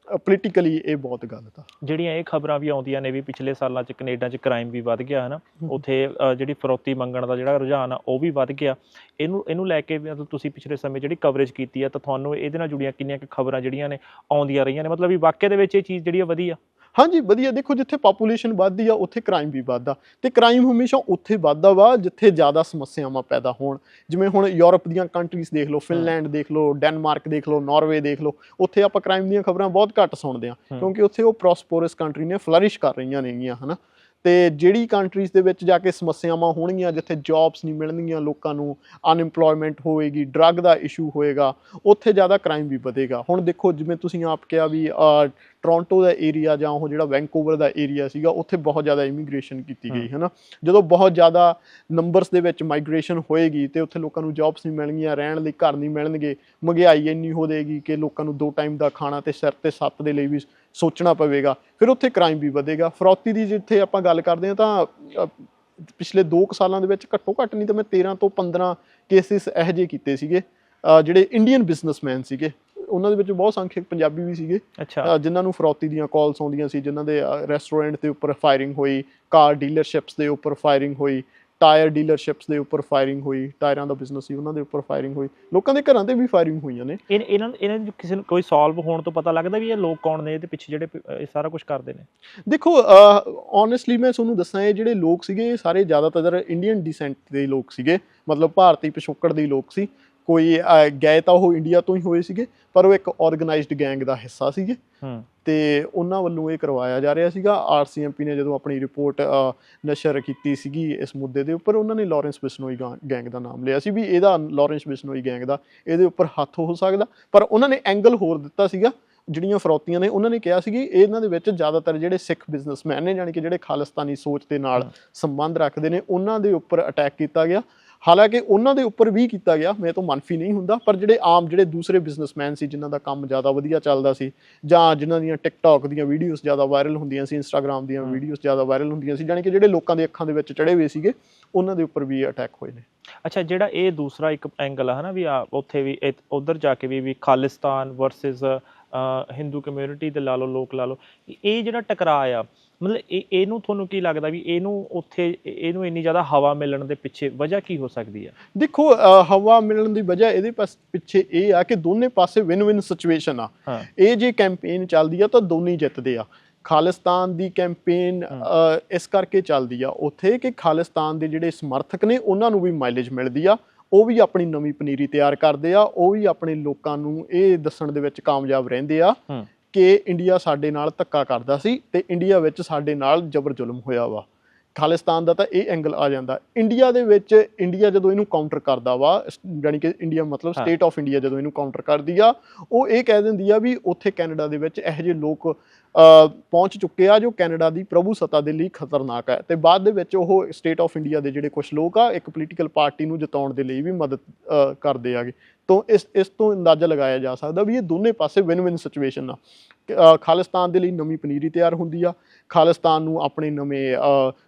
ਪੋਲੀਟੀਕਲੀ ਇਹ ਬਹੁਤ ਗਲਤ ਆ। ਜਿਹੜੀਆਂ ਇਹ ਖਬਰਾਂ ਵੀ ਆਉਂਦੀਆਂ ਨੇ ਵੀ ਪਿਛਲੇ ਸਾਲਾਂ 'ਚ ਕੈਨੇਡਾ 'ਚ ਕ੍ਰਾਈਮ ਵੀ ਵੱਧ ਗਿਆ ਹੈ ਨਾ ਉੱਥੇ ਜਿਹੜੀ ਫਰੋਤੀ ਮੰਗਣ ਦਾ ਜਿਹੜਾ ਰੁਝਾਨ ਆ, ਉਹ ਵੀ ਵੱਧ ਗਿਆ। ਇਹਨੂੰ ਇਹਨੂੰ ਲੈ ਕੇ ਮਤਲਬ ਤੁਸੀਂ ਪਿਛਲੇ ਸਮੇਂ ਜਿਹੜੀ ਕਵਰੇਜ ਕੀਤੀ ਆ, ਤਾਂ ਤੁਹਾਨੂੰ ਇਹਦੇ ਨਾਲ ਜੁੜੀਆਂ ਕਿੰਨੀਆਂ ਕੁ ਖਬਰਾਂ ਜਿਹੜੀਆਂ ਨੇ ਆਉਂਦੀਆਂ ਰਹੀਆਂ ਨੇ? ਮਤਲਬ ਵੀ ਵਾਕਿਆ ਦੇ ਵਿੱਚ ਇਹ ਚੀਜ਼ ਜਿਹੜੀ ਆ ਵਧੀਆ ਹਾਂਜੀ ਵਧੀਆ। ਦੇਖੋ ਜਿੱਥੇ ਪਾਪੂਲੇਸ਼ਨ ਵੱਧਦੀ ਆ ਉੱਥੇ ਕ੍ਰਾਈਮ ਵੀ ਵੱਧਦਾ। ਤੇ ਕ੍ਰਾਈਮ ਹਮੇਸ਼ਾ ਉੱਥੇ ਵੱਧਦਾ ਵਾ ਜਿੱਥੇ ਜ਼ਿਆਦਾ ਸਮੱਸਿਆਵਾਂ ਪੈਦਾ ਹੋਣ। ਜਿਵੇਂ ਹੁਣ ਯੂਰਪ ਦੀਆਂ ਕੰਟਰੀਜ਼ ਦੇਖ ਲਓ ਫਿਨਲੈਂਡ ਦੇਖ ਲਓ ਡੈਨਮਾਰਕ ਦੇਖ ਲਓ ਨਾਰਵੇ ਦੇਖ ਲਓ ਉੱਥੇ ਆਪਾਂ ਕ੍ਰਾਈਮ ਦੀਆਂ ਖਬਰਾਂ ਬਹੁਤ ਘੱਟ ਸੁਣਦੇ ਆ। ਕਿਉਂਕਿ ਉੱਥੇ ਉਹ ਪ੍ਰੋਸਪੋਰਸ ਕੰਟਰੀ ਨੇ ਫਲਰਿਸ਼ ਕਰ ਰਹੀਆਂ ਨੇਗੀਆਂ ਹਨਾ। ਤੇ ਜਿਹੜੀ ਕੰਟਰੀਜ਼ ਦੇ ਵਿੱਚ ਜਾ ਕੇ ਸਮੱਸਿਆਵਾਂ ਹੋਣਗੀਆਂ ਜਿੱਥੇ ਜੌਬਸ ਨਹੀਂ ਮਿਲਣਗੀਆਂ ਲੋਕਾਂ ਨੂੰ ਅਨਇੰਪਲੋਇਮੈਂਟ ਹੋਏਗੀ ਡਰੱਗ ਦਾ ਇਸ਼ੂ ਹੋਏਗਾ ਉੱਥੇ ਜ਼ਿਆਦਾ ਕ੍ਰਾਈਮ ਵੀ ਵਧੇਗਾ। ਹੁਣ ਦੇਖੋ ਜਿਵੇਂ ਤੁਸੀਂ ਆਪ ਕਿਹਾ ਵੀ ਟੋਰਾਂਟੋ ਦਾ ਏਰੀਆ ਜਾਂ ਉਹ ਜਿਹੜਾ ਵੈਂਕੂਵਰ ਦਾ ਏਰੀਆ ਸੀਗਾ ਉੱਥੇ ਬਹੁਤ ਜ਼ਿਆਦਾ ਇਮੀਗ੍ਰੇਸ਼ਨ ਕੀਤੀ ਗਈ ਹੈ ਨਾ ਜਦੋਂ ਬਹੁਤ ਜ਼ਿਆਦਾ ਨੰਬਰਸ ਦੇ ਵਿੱਚ ਮਾਈਗ੍ਰੇਸ਼ਨ ਹੋਏਗੀ ਤੇ ਉੱਥੇ ਲੋਕਾਂ ਨੂੰ ਜੌਬਸ ਨਹੀਂ ਮਿਲਣਗੀਆਂ ਰਹਿਣ ਲਈ ਘਰ ਨਹੀਂ ਮਿਲਣਗੇ ਮਹਿੰਗਾਈ ਇੰਨੀ ਹੋ ਜਾਏਗੀ ਕਿ ਲੋਕਾਂ ਨੂੰ ਦੋ ਟਾਈਮ ਦਾ ਖਾਣਾ ਤੇ ਸਿਰ ਤੇ ਸੱਤ ਦੇ ਲਈ ਵੀ ਸੋਚਣਾ ਪਵੇਗਾ। ਫਿਰ ਉੱਥੇ ਕ੍ਰਾਈਮ ਵੀ ਵਧੇਗਾ। ਫਰੌਤੀ ਦੀ ਜਿੱਥੇ ਆਪਾਂ ਗੱਲ ਕਰਦੇ ਹਾਂ ਤਾਂ ਪਿਛਲੇ 2 ਸਾਲਾਂ ਦੇ ਵਿੱਚ ਘੱਟੋ ਘੱਟ ਨਹੀਂ ਤਾਂ ਮੈਂ 13 ਤੋਂ 15 ਕੇਸਿਸ ਇਹੋ ਜਿਹੇ ਕੀਤੇ ਸੀਗੇ ਜਿਹੜੇ ਇੰਡੀਅਨ ਬਿਜ਼ਨਸਮੈਨ ਸੀਗੇ। ਉਹਨਾਂ ਦੇ ਵਿੱਚ ਬਹੁਤ ਸੰਖਿਅਕ ਪੰਜਾਬੀ ਵੀ ਸੀਗੇ। ਜਿਨ੍ਹਾਂ ਨੂੰ ਫਰੌਤੀ ਦੀਆਂ ਕਾਲਸ ਆਉਂਦੀਆਂ ਸੀ ਜਿਨ੍ਹਾਂ ਦੇ ਰੈਸਟੋਰੈਂਟ ਦੇ ਉੱਪਰ ਫਾਇਰਿੰਗ ਹੋਈ ਕਾਰ ਡੀਲਰਸ਼ਿਪਸ ਦੇ ਉੱਪਰ ਫਾਇਰਿੰਗ ਹੋਈ ਟਾਇਰ ਡੀਲਰਸ਼ਿਪਸ ਦੇ ਉੱਪਰ ਫਾਇਰਿੰਗ ਹੋਈ ਟਾਇਰਾਂ ਦਾ ਬਿਜ਼ਨਸ ਸੀ ਉਹਨਾਂ ਦੇ ਉੱਪਰ ਫਾਇਰਿੰਗ ਹੋਈ। ਲੋਕਾਂ ਦੇ ਘਰਾਂ ਤੇ ਵੀ ਫਾਇਰਿੰਗ ਹੋਈਆਂ ਨੇ। ਇਹ ਇਹਨਾਂ ਇਹਨਾਂ ਨੂੰ ਕਿਸੇ ਨੂੰ ਕੋਈ ਸੋਲਵ ਹੋਣ ਤੋਂ ਪਤਾ ਲੱਗਦਾ ਵੀ ਇਹ ਲੋਕ ਕੌਣ ਨੇ ਇਹਦੇ ਪਿੱਛੇ ਜਿਹੜੇ ਇਹ ਸਾਰਾ ਕੁਝ ਕਰਦੇ ਨੇ? ਦੇਖੋ ਓਨੈਸਟਲੀ ਮੈਂ ਤੁਹਾਨੂੰ ਦੱਸਾਂ ਇਹ ਜਿਹੜੇ ਲੋਕ ਸੀਗੇ ਇਹ ਸਾਰੇ ਜ਼ਿਆਦਾਤਰ ਇੰਡੀਅਨ ਡਿਸੈਂਟ ਦੇ ਲੋਕ ਸੀਗੇ ਮਤਲਬ ਭਾਰਤੀ ਪਿਛੋਕੜ ਦੇ ਲੋਕ ਸੀ। ਕੋਈ ਗਏ ਤਾਂ ਉਹ ਇੰਡੀਆ ਤੋਂ ਹੀ ਹੋਏ ਸੀਗੇ ਪਰ ਉਹ ਇੱਕ ਆਰਗੇਨਾਈਜ਼ਡ ਗੈਂਗ ਦਾ ਹਿੱਸਾ ਸੀਗੇ। ਤੇ ਉਹਨਾਂ ਵੱਲੋਂ ਇਹ ਕਰਵਾਇਆ ਜਾ ਰਿਹਾ ਸੀਗਾ। ਆਰਸੀਐਮਪੀ ਨੇ ਜਦੋਂ ਆਪਣੀ ਰਿਪੋਰਟ ਨਸ਼ਰ ਕੀਤੀ ਸੀਗੀ ਇਸ ਮੁੱਦੇ ਦੇ ਉੱਪਰ ਉਹਨਾਂ ਨੇ ਲਾਰੈਂਸ ਬਿਸ਼ਨੋਈ ਗੈਂਗ ਦਾ ਨਾਮ ਲਿਆ ਸੀ ਵੀ ਇਹਦਾ ਲਾਰੈਂਸ ਬਿਸ਼ਨੋਈ ਗੈਂਗ ਦਾ ਇਹਦੇ ਉੱਪਰ ਹੱਥ ਹੋ ਸਕਦਾ। ਪਰ ਉਹਨਾਂ ਨੇ ਐਂਗਲ ਹੋਰ ਦਿੱਤਾ ਸੀਗਾ ਜਿਹੜੀਆਂ ਫਰੌਤੀਆਂ ਨੇ ਉਹਨਾਂ ਨੇ ਕਿਹਾ ਸੀ ਕਿ ਇਹਨਾਂ ਦੇ ਵਿੱਚ ਜ਼ਿਆਦਾਤਰ ਜਿਹੜੇ ਸਿੱਖ ਬਿਜ਼ਨਸਮੈਨ ਨੇ ਜਾਣੀ ਕਿ ਜਿਹੜੇ ਖਾਲਿਸਤਾਨੀ ਸੋਚ ਦੇ ਨਾਲ ਸੰਬੰਧ ਰੱਖਦੇ ਨੇ ਉਹਨਾਂ ਦੇ ਉੱਪਰ ਅਟੈਕ ਕੀਤਾ ਗਿਆ। ਹਾਲਾਂਕਿ ਉਹਨਾਂ ਦੇ ਉੱਪਰ ਵੀ ਕੀਤਾ ਗਿਆ ਮੈਂ ਤੋਂ ਮਨਫੀ ਨਹੀਂ ਹੁੰਦਾ ਪਰ ਜਿਹੜੇ ਆਮ ਜਿਹੜੇ ਦੂਸਰੇ ਬਿਜ਼ਨਸਮੈਨ ਸੀ ਜਿਨ੍ਹਾਂ ਦਾ ਕੰਮ ਜ਼ਿਆਦਾ ਵਧੀਆ ਚੱਲਦਾ ਸੀ ਜਾਂ ਜਿਨ੍ਹਾਂ ਦੀਆਂ ਟਿਕਟੌਕ ਦੀਆਂ ਵੀਡੀਓਜ਼ ਜ਼ਿਆਦਾ ਵਾਇਰਲ ਹੁੰਦੀਆਂ ਸੀ ਇੰਸਟਾਗ੍ਰam ਦੀਆਂ ਵੀਡੀਓਜ਼ ਜ਼ਿਆਦਾ ਵਾਇਰਲ ਹੁੰਦੀਆਂ ਸੀ ਜਾਣੀ ਕਿ ਜਿਹੜੇ ਲੋਕਾਂ ਦੇ ਅੱਖਾਂ ਦੇ ਵਿੱਚ ਚੜੇ ਹੋਏ ਸੀਗੇ ਉਹਨਾਂ ਦੇ ਉੱਪਰ ਵੀ ਅਟੈਕ ਹੋਏ ਨੇ। ਅੱਛਾ ਜਿਹੜਾ ਇਹ ਦੂਸਰਾ ਇੱਕ ਐਂਗਲ ਹੈ ਨਾ ਵੀ ਆ ਉੱਥੇ ਵੀ ਉਧਰ ਜਾ ਕੇ ਵੀ ਵੀ ਖਾਲਿਸਤਾਨ ਵਰਸਸ ਹਿੰਦੂ ਕਮਿਊਨਿਟੀ ਦੇ ਲਾ ਲਓ ਲੋਕ ਲਾ ਲਓ ਇਹ ਜਿਹੜਾ ਟਕਰਾਅ ਆ ਮਤਲਬ ਇਹ ਇਹਨੂੰ ਤੁਹਾਨੂੰ ਕੀ ਲੱਗਦਾ ਵੀ ਇਹਨੂੰ ਉੱਥੇ ਇਹ- ਇਹਨੂੰ ਇੰਨੀ ਜ਼ਿਆਦਾ ਹਵਾ ਮਿਲਣ ਦੇ ਪਿੱਛੇ ਵਜ੍ਹਾ ਕੀ ਹੋ ਸਕਦੀ ਆ? ਦੇਖੋ ਹਵਾ ਮਿਲਣ ਦੀ ਵਜ੍ਹਾ ਇਹਦੇ ਪਿੱਛੇ ਇਹ ਆ ਕਿ ਦੋਨੇ ਪਾਸੇ ਵਿਨ ਵਿਨ ਸਿਚੁਏਸ਼ਨ ਆ ਇਹ ਜੇ ਕੈਂਪੇਨ ਚੱਲਦੀ ਆ ਤਾਂ ਦੋਨੇ ਜਿੱਤਦੇ ਆ। ਖਾਲਿਸਤਾਨ ਦੀ ਕੈਂਪੇਨ ਇਸ ਕਰਕੇ ਚੱਲਦੀ ਆ ਉੱਥੇ ਕਿ ਖਾਲਿਸਤਾਨ ਦੇ ਜਿਹੜੇ ਸਮਰਥਕ ਨੇ ਉਹਨਾਂ ਨੂੰ ਵੀ ਮਾਈਲੇਜ ਮਿਲਦੀ ਆ। ਉਹ ਵੀ ਆਪਣੀ ਨਵੀਂ ਪਨੀਰੀ ਤਿਆਰ ਕਰਦੇ ਆ। ਉਹ ਵੀ ਆਪਣੇ ਲੋਕਾਂ ਨੂੰ ਇਹ ਦੱਸਣ ਦੇ ਵਿੱਚ ਕਾਮਯਾਬ ਰਹਿੰਦੇ ਆ। ਕਿ ਇੰਡੀਆ ਸਾਡੇ ਨਾਲ ਧੱਕਾ ਕਰਦਾ ਸੀ ਤੇ ਇੰਡੀਆ ਵਿੱਚ ਸਾਡੇ ਨਾਲ ਜ਼ਬਰ ਜ਼ੁਲਮ ਹੋਇਆ ਵਾ। ਖਾਲਿਸਤਾਨ ਦਾ ਤਾਂ ਇਹ ਐਂਗਲ ਆ ਜਾਂਦਾ। ਇੰਡੀਆ ਦੇ ਵਿੱਚ ਇੰਡੀਆ ਜਦੋਂ ਇਹਨੂੰ ਕਾਊਂਟਰ ਕਰਦਾ ਵਾ ਜਾਣੀ ਕਿ ਇੰਡੀਆ ਮਤਲਬ। ਸਟੇਟ ਆਫ ਇੰਡੀਆ ਜਦੋਂ ਇਹਨੂੰ ਕਾਊਂਟਰ ਕਰਦੀ ਆ ਉਹ ਇਹ ਕਹਿ ਦਿੰਦੀ ਆ ਵੀ ਉੱਥੇ ਕੈਨੇਡਾ ਦੇ ਵਿੱਚ ਇਹੋ ਜਿਹੇ ਲੋਕ ਪਹੁੰਚ ਚੁੱਕੇ ਆ ਜੋ ਕੈਨੇਡਾ ਦੀ ਪ੍ਰਭੂ ਸੱਤਾ ਦੇ ਲਈ ਖਤਰਨਾਕ ਹੈ ਤੇ ਬਾਅਦ ਦੇ ਵਿੱਚ ਉਹ ਸਟੇਟ ਆਫ ਇੰਡੀਆ ਦੇ ਜਿਹੜੇ ਕੁਝ ਲੋਕ ਆ ਇੱਕ ਪੋਲੀਟੀਕਲ ਪਾਰਟੀ ਨੂੰ ਜਿਤਾਉਣ ਦੇ ਲਈ ਵੀ ਮਦਦ ਕਰਦੇ ਆਗੇ ਤੋਂ ਇਸ ਇਸ ਤੋਂ ਅੰਦਾਜ਼ਾ ਲਗਾਇਆ ਜਾ ਸਕਦਾ ਵੀ ਇਹ ਦੋਨੇ ਪਾਸੇ ਵਿਨ ਵਿਨ ਸਿਚੁਏਸ਼ਨ ਆ। ਖਾਲਿਸਤਾਨ ਦੇ ਲਈ ਨਵੀਂ ਪਨੀਰੀ ਤਿਆਰ ਹੁੰਦੀ ਆ। ਖਾਲਿਸਤਾਨ ਨੂੰ ਆਪਣੇ ਨਵੇਂ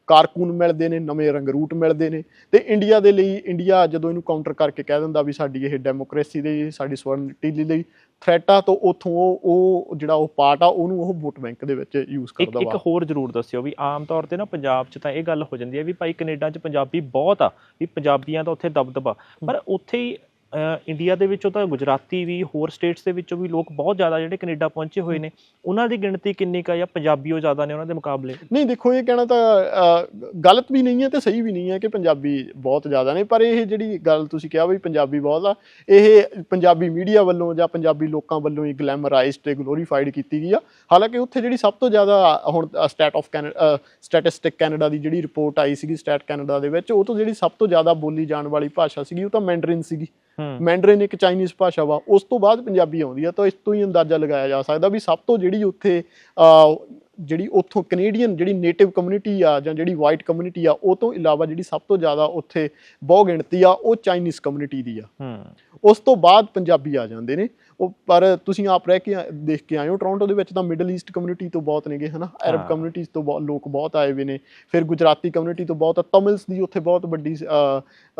ਕਾਰਕੂਨ ਮਿਲਦੇ ਨੇ ਨਵੇਂ ਰੰਗਰੂਟ ਮਿਲਦੇ ਨੇ। ਤੇ ਇੰਡੀਆ ਦੇ ਲਈ ਇੰਡੀਆ ਜਦੋਂ ਇਹਨੂੰ ਕਾਊਂਟਰ ਕਰਕੇ ਕਹਿ ਦਿੰਦਾ ਵੀ ਸਾਡੀ ਇਹ ਡੈਮੋਕ੍ਰੇਸੀ ਦੇ ਸਾਡੀ ਸਵਰਨਟੀ ਲਈ ਥ੍ਰੈਟ ਆ ਤਾਂ ਉਥੋਂ ਉਹ ਉਹ ਜਿਹੜਾ ਉਹ ਪਾਰਟ ਆ ਉਹਨੂੰ ਉਹ ਵੋਟ ਬੈਂਕ ਦੇ ਵਿੱਚ ਯੂਜ਼ ਇੱਕ ਕਰਦਾ ਇੱਕ ਵਾ। ਹੋਰ ਜ਼ਰੂਰ ਦੱਸਿਓ ਵੀ ਆਮ ਤੌਰ ਤੇ ਨਾ ਪੰਜਾਬ 'ਚ ਤਾਂ ਇਹ ਗੱਲ ਹੋ ਜਾਂਦੀ ਹੈ ਵੀ ਭਾਈ ਕੈਨੇਡਾ 'ਚ ਪੰਜਾਬੀ ਬਹੁਤ ਆ ਵੀ ਪੰਜਾਬੀਆਂ ਦਾ ਉੱਥੇ ਦਬਦਬਾ। ਪਰ ਉੱਥੇ ਹੀ ਇੰਡੀਆ ਦੇ ਵਿੱਚੋਂ ਤਾਂ ਗੁਜਰਾਤੀ ਵੀ, ਹੋਰ ਸਟੇਟਸ ਦੇ ਵਿੱਚੋਂ ਵੀ ਲੋਕ ਬਹੁਤ ਜ਼ਿਆਦਾ ਜਿਹੜੇ ਕੈਨੇਡਾ ਪਹੁੰਚੇ ਹੋਏ ਨੇ। ਉਹਨਾਂ ਦੀ ਗਿਣਤੀ ਕਿੰਨੀ ਕਾ ਜਾਂ ਪੰਜਾਬੀ ਉਹ ਜ਼ਿਆਦਾ ਨੇ ਉਹਨਾਂ ਦੇ ਮੁਕਾਬਲੇ? ਨਹੀਂ, ਦੇਖੋ, ਇਹ ਕਹਿਣਾ ਤਾਂ ਗਲਤ ਵੀ ਨਹੀਂ ਹੈ ਤੇ ਸਹੀ ਵੀ ਨਹੀਂ ਹੈ ਕਿ ਪੰਜਾਬੀ ਬਹੁਤ ਜ਼ਿਆਦਾ ਨੇ, ਪਰ ਇਹ ਜਿਹੜੀ ਗੱਲ ਤੁਸੀਂ ਕਿਹਾ ਵੀ ਪੰਜਾਬੀ ਬਹੁਤ ਆ, ਇਹ ਪੰਜਾਬੀ ਮੀਡੀਆ ਵੱਲੋਂ ਜਾਂ ਪੰਜਾਬੀ ਲੋਕਾਂ ਵੱਲੋਂ ਹੀ ਗਲੈਮਰਾਈਜ਼ਡ ਤੇ ਗਲੋਰੀਫਾਈਡ ਕੀਤੀ ਗਈ ਆ। ਹਾਲਾਂਕਿ ਉੱਥੇ ਜਿਹੜੀ ਸਭ ਤੋਂ ਜ਼ਿਆਦਾ ਹੁਣ stat of Canada statistic Canada ਦੀ ਜਿਹੜੀ ਰਿਪੋਰਟ ਆਈ ਸੀਗੀ ਸਟੈਟ ਕੈਨੇਡਾ ਦੇ ਵਿੱਚ, ਉਹ ਤੋਂ ਜਿਹੜੀ ਸਭ ਤੋਂ ਜ਼ਿਆਦਾ ਬੋਲੀ ਜਾਣ ਵਾਲੀ ਭਾਸ਼ਾ ਸੀਗੀ, ਉਹ ਤਾਂ ਮੈਂਡਰਿਨ ਸੀਗੀ। ਮੈਂਡਰਿਨ ਇੱਕ ਚਾਈਨੀਜ਼ ਭਾਸ਼ਾ ਵਾ ਉਸ ਤੋਂ ਬਾਅਦ ਪੰਜਾਬੀ ਆਉਂਦੀ ਆ ਤਾਂ ਇਸ ਤੋਂ ਹੀ ਅੰਦਾਜ਼ਾ ਲਗਾਇਆ ਜਾ ਸਕਦਾ ਵੀ ਸਭ ਤੋਂ ਜਿਹੜੀ ਉੱਥੇ ਅਹ, ਜਿਹੜੀ ਉੱਥੋਂ ਕੈਨੇਡੀਅਨ ਜਿਹੜੀ ਨੇਟਿਵ ਕਮਿਊਨਿਟੀ ਆ ਜਾਂ ਜਿਹੜੀ ਵਾਈਟ ਕਮਿਊਨਿਟੀ ਆ ਉਹ ਤੋਂ ਇਲਾਵਾ ਜਿਹੜੀ ਸਭ ਤੋਂ ਜ਼ਿਆਦਾ ਉੱਥੇ ਬਹੁ ਗਿਣਤੀ ਆ ਉਹ ਚਾਈਨੀਜ਼ ਕਮਿਊਨਿਟੀ ਦੀ ਆ। ਹੂੰ। ਉਸ ਤੋਂ ਬਾਅਦ ਪੰਜਾਬੀ ਆ ਜਾਂਦੇ ਨੇ। ਉਹ ਪਰ ਤੁਸੀਂ ਆਪ ਰਹਿ ਕੇ ਆ- ਦੇਖ ਕੇ ਆਏ ਹੋ ਟੋਰਾਂਟੋ ਦੇ ਵਿੱਚ ਤਾਂ ਮਿਡਲ ਈਸਟ ਕਮਿਊਨਿਟੀ ਤੋਂ ਬਹੁਤ ਨੇਗੇ ਹਨਾ? ਅਰਬ। ਕਮਿਊਨਿਟੀਜ਼ ਤੋਂ ਬਹੁਤ ਲੋਕ ਬਹੁਤ ਆਏ ਹੋਏ ਨੇ। ਫਿਰ ਗੁਜਰਾਤੀ ਕਮਿਊਨਿਟੀ ਤੋਂ ਬਹੁਤ ਤਮਿਲਸ ਦੀ ਉੱਥੇ ਬਹੁਤ ਵੱਡੀ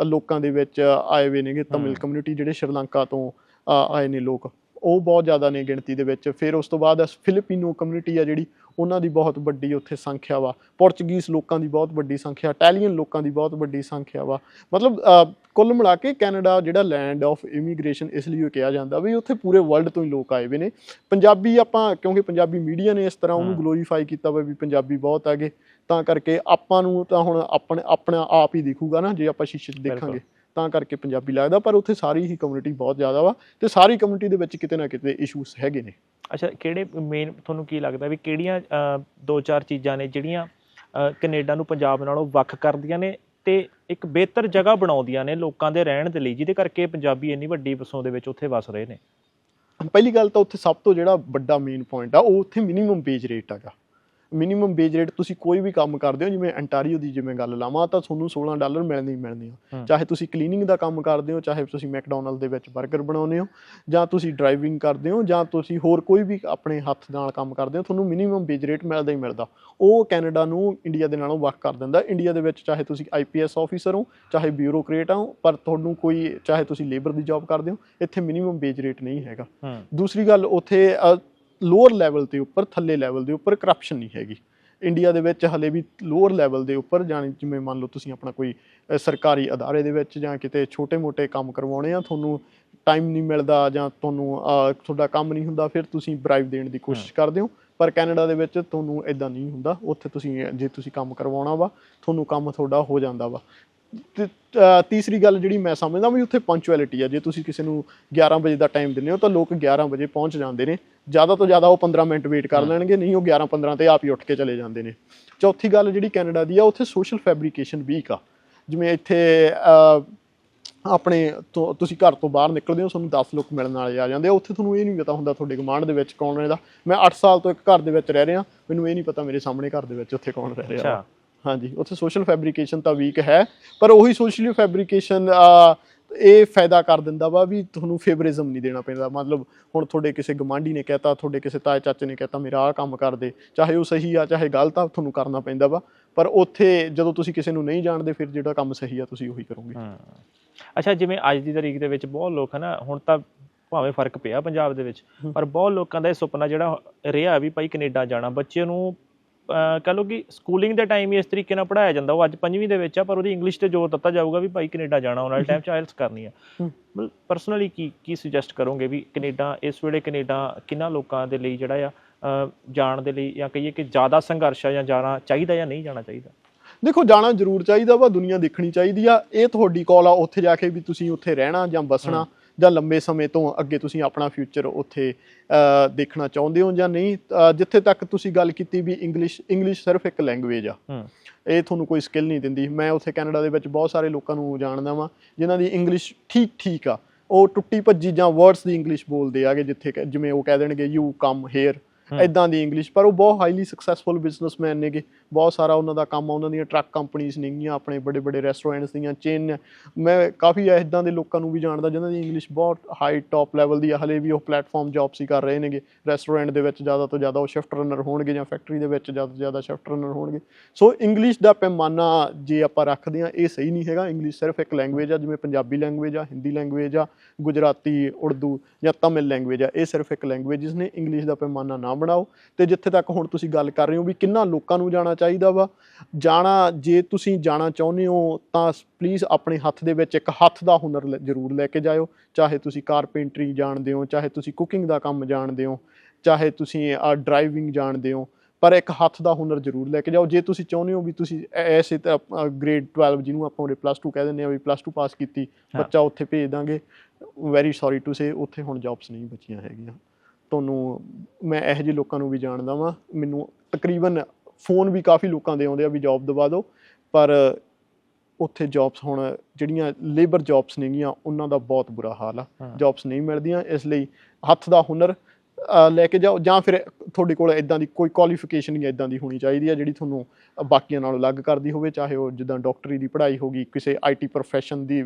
ਲੋਕਾਂ ਦੇ ਵਿੱਚ ਆਏ ਹੋਏ ਨੇਗੇ ਤਮਿਲ। ਕਮਿਊਨਿਟੀ ਜਿਹੜੇ ਸ਼੍ਰੀਲੰਕਾ ਤੋਂ ਆਏ ਨੇ ਲੋਕ। ਉਹ ਬਹੁਤ ਜ਼ਿਆਦਾ ਨੇ ਗਿਣਤੀ ਦੇ ਵਿੱਚ। ਫਿਰ ਉਸ ਤੋਂ ਬਾਅਦ ਫਿਲੀਪੀਨੋ ਕਮਿਊਨਿਟੀ ਆ ਜਿਹੜੀ ਉਹਨਾਂ ਦੀ ਬਹੁਤ ਵੱਡੀ ਉੱਥੇ ਸੰਖਿਆ ਵਾ। ਪੁਰਤਗੀਜ਼ ਲੋਕਾਂ ਦੀ ਬਹੁਤ ਵੱਡੀ ਸੰਖਿਆ ਇਟਾਲੀਅਨ ਲੋਕਾਂ ਦੀ ਬਹੁਤ ਵੱਡੀ ਸੰਖਿਆ ਵਾ। ਮਤਲਬ ਕੁੱਲ ਮਿਲਾ ਕੇ ਕੈਨੇਡਾ ਜਿਹੜਾ ਲੈਂਡ ਆਫ ਇਮੀਗ੍ਰੇਸ਼ਨ ਇਸ ਲਈ ਉਹ ਕਿਹਾ ਜਾਂਦਾ ਵੀ ਉੱਥੇ ਪੂਰੇ ਵਰਲਡ ਤੋਂ ਹੀ ਲੋਕ ਆਏ ਹੋਏ ਨੇ। ਪੰਜਾਬੀ ਆਪਾਂ ਕਿਉਂਕਿ ਪੰਜਾਬੀ ਮੀਡੀਆ ਨੇ ਇਸ ਤਰ੍ਹਾਂ ਉਹਨੂੰ। ਗਲੋਰੀਫਾਈ ਕੀਤਾ ਵਾ ਵੀ ਪੰਜਾਬੀ ਬਹੁਤ ਹੈਗੇ। ਤਾਂ ਕਰਕੇ ਆਪਾਂ ਨੂੰ ਤਾਂ ਹੁਣ ਆਪਣੇ ਆਪਣਾ ਆਪ ਹੀ ਦਿਖੂਗਾ ਨਾ ਜੇ ਆਪਾਂ ਸ਼ੀਸ਼ੇ 'ਚ। ਦੇਖਾਂਗੇ। ਤਾਂ ਕਰਕੇ ਪੰਜਾਬੀ ਲੱਗਦਾ ਪਰ ਉੱਥੇ ਸਾਰੀ ਹੀ ਕਮਿਊਨਿਟੀ ਬਹੁਤ ਜ਼ਿਆਦਾ ਵਾ ਤੇ ਸਾਰੀ ਕਮਿਊਨਿਟੀ ਦੇ ਵਿੱਚ ਕਿਤੇ ਨਾ ਕਿਤੇ ਇਸ਼ੂਸ ਹੈਗੇ ਨੇ। ਅੱਛਾ ਕਿਹੜੇ ਮੇਨ ਤੁਹਾਨੂੰ ਕੀ ਲੱਗਦਾ ਵੀ ਕਿਹੜੀਆਂ ਦੋ ਚਾਰ ਚੀਜ਼ਾਂ ਨੇ ਜਿਹੜੀਆਂ ਅਹ, ਕੈਨੇਡਾ ਨੂੰ ਪੰਜਾਬ ਨਾਲੋਂ ਵੱਖ ਕਰਦੀਆਂ ਨੇ ਤੇ ਇੱਕ ਬਿਹਤਰ ਜਗ੍ਹਾ ਬਣਾਉਂਦੀਆਂ ਨੇ ਲੋਕਾਂ ਦੇ ਰਹਿਣ ਦੇ ਲਈ ਜਿਹਦੇ ਕਰਕੇ ਪੰਜਾਬੀ ਇੰਨੀ ਵੱਡੀ ਵਸੋਂ ਦੇ ਵਿੱਚ ਉੱਥੇ ਵਸ ਰਹੇ ਨੇ? ਪਹਿਲੀ ਗੱਲ ਤਾਂ ਉੱਥੇ ਸਭ ਤੋਂ ਜਿਹੜਾ ਵੱਡਾ ਮੇਨ ਪੁਆਇੰਟ ਆ ਉਹ ਉੱਥੇ ਮਿਨੀਮਮ ਵੇਜ ਰੇਟ ਹੈਗਾ। ਮਿਨੀਮਮ ਵੇਜ ਰੇਟ ਤੁਸੀਂ ਕੋਈ ਵੀ ਕੰਮ ਕਰਦੇ ਹੋ ਜਿਵੇਂ ਅੰਟਾਰੀਓ ਦੀ ਜਿਵੇਂ ਗੱਲ ਲਾਵਾਂ ਤਾਂ ਤੁਹਾਨੂੰ 16 ਡਾਲਰ ਮਿਲਣੇ ਹੀ। ਮਿਲਣੇ ਆ। ਚਾਹੇ ਤੁਸੀਂ ਕਲੀਨਿੰਗ ਦਾ ਕੰਮ ਕਰਦੇ ਹੋ ਚਾਹੇ ਤੁਸੀਂ ਮੈਕਡੋਨਲਡ ਦੇ ਵਿੱਚ 버ਗਰ ਬਣਾਉਂਦੇ ਹੋ ਜਾਂ ਤੁਸੀਂ ਡਰਾਈਵਿੰਗ ਕਰਦੇ ਹੋ ਜਾਂ ਤੁਸੀਂ ਹੋਰ ਕੋਈ ਵੀ ਆਪਣੇ ਹੱਥ ਨਾਲ ਕੰਮ ਕਰਦੇ ਹੋ ਤੁਹਾਨੂੰ ਮਿਨੀਮਮ ਵੇਜ ਰੇਟ ਮਿਲਦਾ ਹੀ ਮਿਲਦਾ। ਉਹ ਕੈਨੇਡਾ ਨੂੰ ਇੰਡੀਆ ਦੇ ਨਾਲੋਂ ਵੱਖ ਕਰ ਦਿੰਦਾ। ਇੰਡੀਆ ਦੇ ਵਿੱਚ ਚਾਹੇ ਤੁਸੀਂ ਆਈਪੀਐਸ ਆਫੀਸਰ ਹੋ ਚਾਹੇ ਬਿਊਰੋਕਰੇਟ ਹੋ ਪਰ ਤੁਹਾਨੂੰ ਕੋਈ ਚਾਹੇ ਤੁਸੀਂ ਲੇਬਰ ਦੀ ਜੌਬ ਕਰਦੇ ਹੋ ਇੱਥੇ ਮਿਨੀਮਮ ਵੇਜ ਰੇਟ ਨਹੀਂ ਹੈਗਾ। ਦੂਸਰੀ ਗੱਲ ਉੱਥੇ ਲੋਅਰ ਲੈਵਲ ਦੇ ਉੱਪਰ ਥੱਲੇ ਲੈਵਲ ਦੇ ਉੱਪਰ ਕਰਪਸ਼ਨ ਨਹੀਂ ਹੈਗੀ। ਇੰਡੀਆ ਦੇ ਵਿੱਚ ਹਲੇ ਵੀ ਲੋਅਰ ਲੈਵਲ ਦੇ ਉੱਪਰ ਜਾਣੀ ਜਿਵੇਂ ਮੰਨ ਲਓ ਤੁਸੀਂ ਆਪਣਾ ਕੋਈ ਸਰਕਾਰੀ ਅਦਾਰੇ ਦੇ ਵਿੱਚ ਜਾਂ ਕਿਤੇ ਛੋਟੇ-ਮੋਟੇ ਕੰਮ ਕਰਵਾਉਣੇ ਆ ਤੁਹਾਨੂੰ ਟਾਈਮ ਨਹੀਂ ਮਿਲਦਾ ਜਾਂ ਤੁਹਾਨੂੰ ਤੁਹਾਡਾ ਕੰਮ ਨਹੀਂ ਹੁੰਦਾ ਫਿਰ ਤੁਸੀਂ ਬ੍ਰਾਈਬ ਦੇਣ ਦੀ ਕੋਸ਼ਿਸ਼ ਕਰਦੇ ਹੋ। ਪਰ ਕੈਨੇਡਾ ਦੇ ਵਿੱਚ ਤੁਹਾਨੂੰ ਇਦਾਂ ਨਹੀਂ ਹੁੰਦਾ। ਉੱਥੇ ਤੁਸੀਂ ਜੇ ਤੁਸੀਂ ਕੰਮ ਕਰਵਾਉਣਾ ਵਾ ਤੁਹਾਨੂੰ ਕੰਮ ਤੁਹਾਡਾ ਹੋ ਜਾਂਦਾ ਵਾ। ਤੇ ਤੀਸਰੀ ਗੱਲ ਜਿਹੜੀ ਮੈਂ ਸਮਝਦਾ ਵੀ ਉੱਥੇ ਪੰਕਚੁਅਲਿਟੀ ਆ। ਜੇ ਤੁਸੀਂ ਕਿਸੇ ਨੂੰ 11 ਵਜੇ ਦਾ ਟਾਈਮ ਦਿੰਦੇ ਹੋ ਤਾਂ ਲੋਕ 11 ਵਜੇ ਪਹੁੰਚ ਜਾਂਦੇ ਨੇ। ਜ਼ਿਆਦਾ ਤੋਂ ਜ਼ਿਆਦਾ ਉਹ 15 ਮਿੰਟ ਵੇਟ ਕਰ ਲੈਣਗੇ ਨਹੀਂ ਉਹ 11 15 ਤੇ ਆਪ ਹੀ ਉੱਠ ਕੇ ਚਲੇ ਜਾਂਦੇ ਨੇ। ਚੌਥੀ ਗੱਲ ਜਿਹੜੀ ਕੈਨੇਡਾ ਦੀ ਆ ਉੱਥੇ ਸੋਸ਼ਲ ਫੈਬਰੀਕੇਸ਼ਨ ਵੀਕ ਆ। ਜਿਵੇਂ ਇੱਥੇ ਆਪਣੇ ਤੋਂ ਤੁਸੀਂ ਘਰ ਤੋਂ ਬਾਹਰ ਨਿਕਲਦੇ ਹੋ ਤੁਹਾਨੂੰ 10 ਲੋਕ ਮਿਲਣ ਵਾਲੇ ਆ ਜਾਂਦੇ ਆ। ਉੱਥੇ ਤੁਹਾਨੂੰ ਇਹ ਨਹੀਂ ਪਤਾ ਹੁੰਦਾ ਤੁਹਾਡੇ ਗਮਾਂਡ ਦੇ ਵਿੱਚ ਕੌਣ ਰਹਿੰਦਾ। ਮੈਂ 8 ਸਾਲ ਤੋਂ ਇੱਕ ਘਰ ਦੇ ਵਿੱਚ ਰਹਿ ਰਿਹਾ ਮੈਨੂੰ ਇਹ ਨਹੀਂ ਪਤਾ ਮੇਰੇ ਸਾਹਮਣੇ ਘਰ ਦੇ ਵਿੱਚ ਉੱਥੇ ਕੌਣ ਰਹਿ ਰਿਹਾ। ਹਾਂਜੀ ਉੱਥੇ ਸੋਸ਼ਲ ਫੈਬਰੀਕੇਸ਼ਨ ਤਾਂ ਵੀਕ ਹੈ ਪਰ ਉਹੀ ਸੋਸ਼ਲ ਫੈਬਰੀਕੇਸ਼ਨ ਇਹ ਫਾਇਦਾ ਕਰ ਦਿੰਦਾ ਵਾ ਵੀ ਤੁਹਾਨੂੰ ਫੇਵਰਿਜ਼ਮ ਨਹੀਂ ਦੇਣਾ ਪੈਂਦਾ। ਮਤਲਬ ਹੁਣ ਤੁਹਾਡੇ ਕਿਸੇ ਗਮਾਂਡੀ ਨੇ ਕਹਿਤਾ ਤੁਹਾਡੇ ਕਿਸੇ ਤਾਏ ਚਾਚੇ ਨੇ ਕਹਿਤਾ ਮੇਰਾ ਆਹ ਕੰਮ ਕਰ ਦੇ। ਚਾਹੇ ਉਹ ਸਹੀ ਆ ਚਾਹੇ ਗਲਤ ਆ ਤੁਹਾਨੂੰ ਕਰਨਾ ਪੈਂਦਾ ਵਾ। ਪਰ ਉੱਥੇ ਜਦੋਂ ਤੁਸੀਂ ਕਿਸੇ ਨੂੰ ਨਹੀਂ ਜਾਣਦੇ ਫਿਰ ਜਿਹੜਾ ਕੰਮ ਸਹੀ ਆ ਤੁਸੀਂ ਉਹੀ ਕਰੋਗੇ। ਹੂੰ। ਅੱਛਾ ਜਿਵੇਂ ਅੱਜ ਦੀ ਤਾਰੀਖ ਦੇ ਵਿੱਚ ਬਹੁਤ ਲੋਕ ਹਨਾ ਹੁਣ ਤਾਂ ਭਾਵੇਂ ਫ਼ਰਕ ਪਿਆ ਪੰਜਾਬ ਦੇ ਵਿੱਚ ਪਰ ਬਹੁਤ ਲੋਕਾਂ ਦਾ ਇਹ ਸੁਪਨਾ ਜਿਹੜਾ ਰਿਹਾ ਵੀ ਭਾਈ ਕੈਨੇਡਾ ਜਾਣਾ ਬੱਚੇ ਨੂੰ ਕਹ ਲਓ ਕਿ ਸਕੂਲਿੰਗ ਦੇ ਟਾਈਮ ਹੀ ਇਸ ਤਰੀਕੇ ਨਾਲ ਪੜਾਇਆ ਜਾਂਦਾ। ਉਹ ਅੱਜ ਪੰਜਵੀਂ ਦੇ ਵਿੱਚ ਆ ਪਰ ਉਹਦੀ ਇੰਗਲਿਸ਼ ਤੇ ਜ਼ੋਰ ਦਿੱਤਾ ਜਾਊਗਾ ਵੀ ਭਾਈ ਕੈਨੇਡਾ ਜਾਣਾ ਉਹਨਾਂ ਵਾਲੇ ਟਾਈਮ ਚ ਆਇਲਸ ਕਰਨੀ ਆ। ਮਤਲਬ ਪਰਸਨਲੀ ਕੀ ਕੀ ਸੁਜੈਸਟ ਕਰੋਗੇ ਵੀ ਕੈਨੇਡਾ ਇਸ ਵੇਲੇ ਕੈਨੇਡਾ ਕਿੰਨਾ ਲੋਕਾਂ ਦੇ ਲਈ ਜਿਹੜਾ ਆ ਜਾਣ ਦੇ ਲਈ ਜਾਂ ਕਹੀਏ ਕਿ ਜ਼ਿਆਦਾ ਸੰਘਰਸ਼ ਆ ਜਾਂ ਜਾਣਾ ਚਾਹੀਦਾ ਜਾਂ ਨਹੀਂ ਜਾਣਾ ਚਾਹੀਦਾ? ਦੇਖੋ ਜਾਣਾ ਜ਼ਰੂਰ ਚਾਹੀਦਾ ਵਾ ਦੁਨੀਆ ਦੇਖਣੀ ਚਾਹੀਦੀ ਆ। ਇਹ ਤੁਹਾਡੀ ਕਾਲ ਆ ਉੱਥੇ ਜਾ ਕੇ ਵੀ ਤੁਸੀਂ ਉੱਥੇ ਰਹਿਣਾ ਜਾਂ ਬਸਣਾ ਜਾਂ ਲੰਬੇ ਸਮੇਂ ਤੋਂ ਅੱਗੇ ਤੁਸੀਂ ਆਪਣਾ ਫਿਊਚਰ ਉੱਥੇ ਦੇਖਣਾ ਚਾਹੁੰਦੇ ਹੋ ਜਾਂ ਨਹੀਂ? ਜਿੱਥੇ ਤੱਕ ਤੁਸੀਂ ਗੱਲ ਕੀਤੀ ਵੀ ਇੰਗਲਿਸ਼ ਇੰਗਲਿਸ਼ ਸਿਰਫ ਇੱਕ ਲੈਂਗੁਏਜ ਆ। ਇਹ ਤੁਹਾਨੂੰ ਕੋਈ ਸਕਿੱਲ ਨਹੀਂ ਦਿੰਦੀ। ਮੈਂ ਉੱਥੇ ਕੈਨੇਡਾ ਦੇ ਵਿੱਚ ਬਹੁਤ ਸਾਰੇ ਲੋਕਾਂ ਨੂੰ ਜਾਣਦਾ ਵਾਂ ਜਿਨ੍ਹਾਂ ਦੀ ਇੰਗਲਿਸ਼ ਠੀਕ ਠੀਕ ਆ। ਉਹ ਟੁੱਟੀ ਭੱਜੀ ਜਾਂ ਵਰਡਸ ਦੀ ਇੰਗਲਿਸ਼ ਬੋਲਦੇ ਆਗੇ ਜਿੱਥੇ ਜਿਵੇਂ ਉਹ ਕਹਿ ਦੇਣਗੇ ਯੂ ਕਮ ਹੇਅਰ ਇਦਾਂ ਦੀ ਇੰਗਲਿਸ਼ ਪਰ ਉਹ ਬਹੁਤ ਹਾਈਲੀ ਸਕਸੈਸਫੁਲ ਬਿਜ਼ਨਸਮੈਨ ਨੇਗੇ। ਬਹੁਤ ਸਾਰਾ ਉਹਨਾਂ ਦਾ ਕੰਮ ਉਹਨਾਂ ਦੀਆਂ ਟਰੱਕ ਕੰਪਨੀਆਂ ਨੇਗੀਆਂ, ਆਪਣੇ ਬੜੇ ਬੜੇ ਰੈਸਟੋਰੈਂਟਸ ਦੀਆਂ ਚੇਨ ਮੈਂ ਕਾਫੀ ਇਦਾਂ ਦੇ ਲੋਕਾਂ ਨੂੰ ਵੀ ਜਾਣਦਾ, ਜਿਨ੍ਹਾਂ ਦੀ ਇੰਗਲਿਸ਼ ਬਹੁਤ ਹਾਈ ਟੌਪ ਲੈਵਲ ਦੀ ਆ, ਹਲੇ ਵੀ ਉਹ ਪਲੇਟਫਾਰਮ ਜੌਬਸ ਹੀ ਕਰ ਰਹੇ ਨੇਗੇ। ਰੈਸਟੋਰੈਂਟ ਦੇ ਵਿੱਚ ਜ਼ਿਆਦਾ ਤੋਂ ਜ਼ਿਆਦਾ ਉਹ ਸ਼ਿਫਟ ਰਨਰ ਹੋਣਗੇ ਜਾਂ ਫੈਕਟਰੀ ਦੇ ਵਿੱਚ ਜ਼ਿਆਦਾ ਤੋਂ ਜ਼ਿਆਦਾ ਸ਼ਿਫਟ ਰਨਰ ਹੋਣਗੇ। ਸੋ ਇੰਗਲਿਸ਼ ਦਾ ਪੈਮਾਨਾ ਜੇ ਆਪਾਂ ਰੱਖਦੇ ਆ ਇਹ ਸਹੀ ਨਹੀਂ ਹੈਗਾ। ਇੰਗਲਿਸ਼ ਸਿਰਫ ਇੱਕ ਲੈਂਗੁਏਜ ਆ, ਜਿਵੇਂ ਪੰਜਾਬੀ ਲੈਂਗੁਏਜ ਆ, ਹਿੰਦੀ ਲੈਂਗੁਏਜ ਆ, ਗੁਜਰਾਤੀ, ਉਰਦੂ ਜਾਂ ਤਮਿਲ ਲੈਂਗੁਏਜ ਆ, ਇਹ ਸਿਰਫ ਇੱਕ ਲੈਂਗੁਏਜਸ ਨੇ ਇੰਗਲਿਸ਼ ਦਾ ਪੈਮਾਨਾ ਨਾ ਬਣਾਓ। ਤੇ ਜਿੱਥੇ ਤੱਕ ਹੁਣ ਤੁਸੀਂ ਗੱਲ ਕਰ ਰਹੇ ਹੋ ਵੀ ਕਿੰਨਾ ਲੋਕਾਂ ਨੂੰ ਜਾਣਾ ਚਾਹੀਦਾ ਵਾ। ਜਾਣਾ ਜੇ ਤੁਸੀਂ ਜਾਣਾ ਚਾਹੁੰਦੇ ਹੋ ਤਾਂ ਪਲੀਜ਼ ਆਪਣੇ ਹੱਥ ਦੇ ਵਿੱਚ ਇੱਕ ਹੱਥ ਦਾ ਹੁਨਰ ਜ਼ਰੂਰ ਲੈ ਕੇ ਜਾਇਓ। ਚਾਹੇ ਤੁਸੀਂ ਕਾਰਪੈਂਟਰੀ ਜਾਣਦੇ ਹੋ ਚਾਹੇ ਤੁਸੀਂ ਕੁਕਿੰਗ ਦਾ ਕੰਮ ਜਾਣਦੇ ਹੋ ਚਾਹੇ ਤੁਸੀਂ ਡਰਾਈਵਿੰਗ ਜਾਣਦੇ ਹੋ ਪਰ ਇੱਕ ਹੱਥ ਦਾ ਹੁਨਰ ਜ਼ਰੂਰ ਲੈ ਕੇ ਜਾਓ। ਜੇ ਤੁਸੀਂ ਚਾਹੁੰਦੇ ਹੋ ਵੀ ਤੁਸੀਂ ਐਸੇ ਗ੍ਰੇਡ 12 ਜਿਹਨੂੰ ਆਪਾਂ ਉਰੇ ਪਲੱਸ 2 ਕਹਿ ਦਿੰਦੇ ਆ ਵੀ ਪਲੱਸ 2 ਪਾਸ ਕੀਤੀ। ਬੱਚਾ ਉੱਥੇ ਭੇਜ ਦਾਂਗੇ। ਵੈਰੀ ਸੌਰੀ ਟੂ ਸੇ ਉੱਥੇ ਹੁਣ ਜੌਬਸ ਨਹੀਂ ਬਚੀਆਂ ਹੈਗੀਆਂ। ਤੁਹਾਨੂੰ ਮੈਂ ਇਹੋ ਜਿਹੇ ਲੋਕਾਂ ਨੂੰ ਵੀ ਜਾਣਦਾ ਵਾਂ। ਮੈਨੂੰ ਤਕਰੀਬਨ ਫੋਨ ਵੀ ਕਾਫੀ ਲੋਕਾਂ ਦੇ ਆਉਂਦੇ ਆ ਵੀ ਜੌਬ ਦਵਾ ਦਿਓ ਪਰ ਉੱਥੇ ਜੌਬਸ ਹੁਣ ਜਿਹੜੀਆਂ ਲੇਬਰ ਜੌਬਸ ਨੇਗੀਆਂ ਉਹਨਾਂ ਦਾ ਬਹੁਤ ਬੁਰਾ ਹਾਲ ਆ। ਜੌਬਸ ਨਹੀਂ ਮਿਲਦੀਆਂ ਇਸ ਲਈ ਹੱਥ ਦਾ ਹੁਨਰ ਲੈ ਕੇ ਜਾਓ ਜਾਂ ਫਿਰ ਤੁਹਾਡੇ ਕੋਲ ਇਦਾਂ ਦੀ ਕੋਈ ਕੁਆਲੀਫਿਕੇਸ਼ਨ ਹੀ ਇਦਾਂ ਦੀ ਹੋਣੀ ਚਾਹੀਦੀ ਆ ਜਿਹੜੀ ਤੁਹਾਨੂੰ ਬਾਕੀਆਂ ਨਾਲੋਂ ਅਲੱਗ ਕਰਦੀ ਹੋਵੇ ਚਾਹੇ ਉਹ ਜਿੱਦਾਂ ਡਾਕਟਰੀ ਦੀ ਪੜ੍ਹਾਈ ਹੋਗੀ ਕਿਸੇ ਆਈਟੀ ਪ੍ਰੋਫੈਸ਼ਨ ਦੀ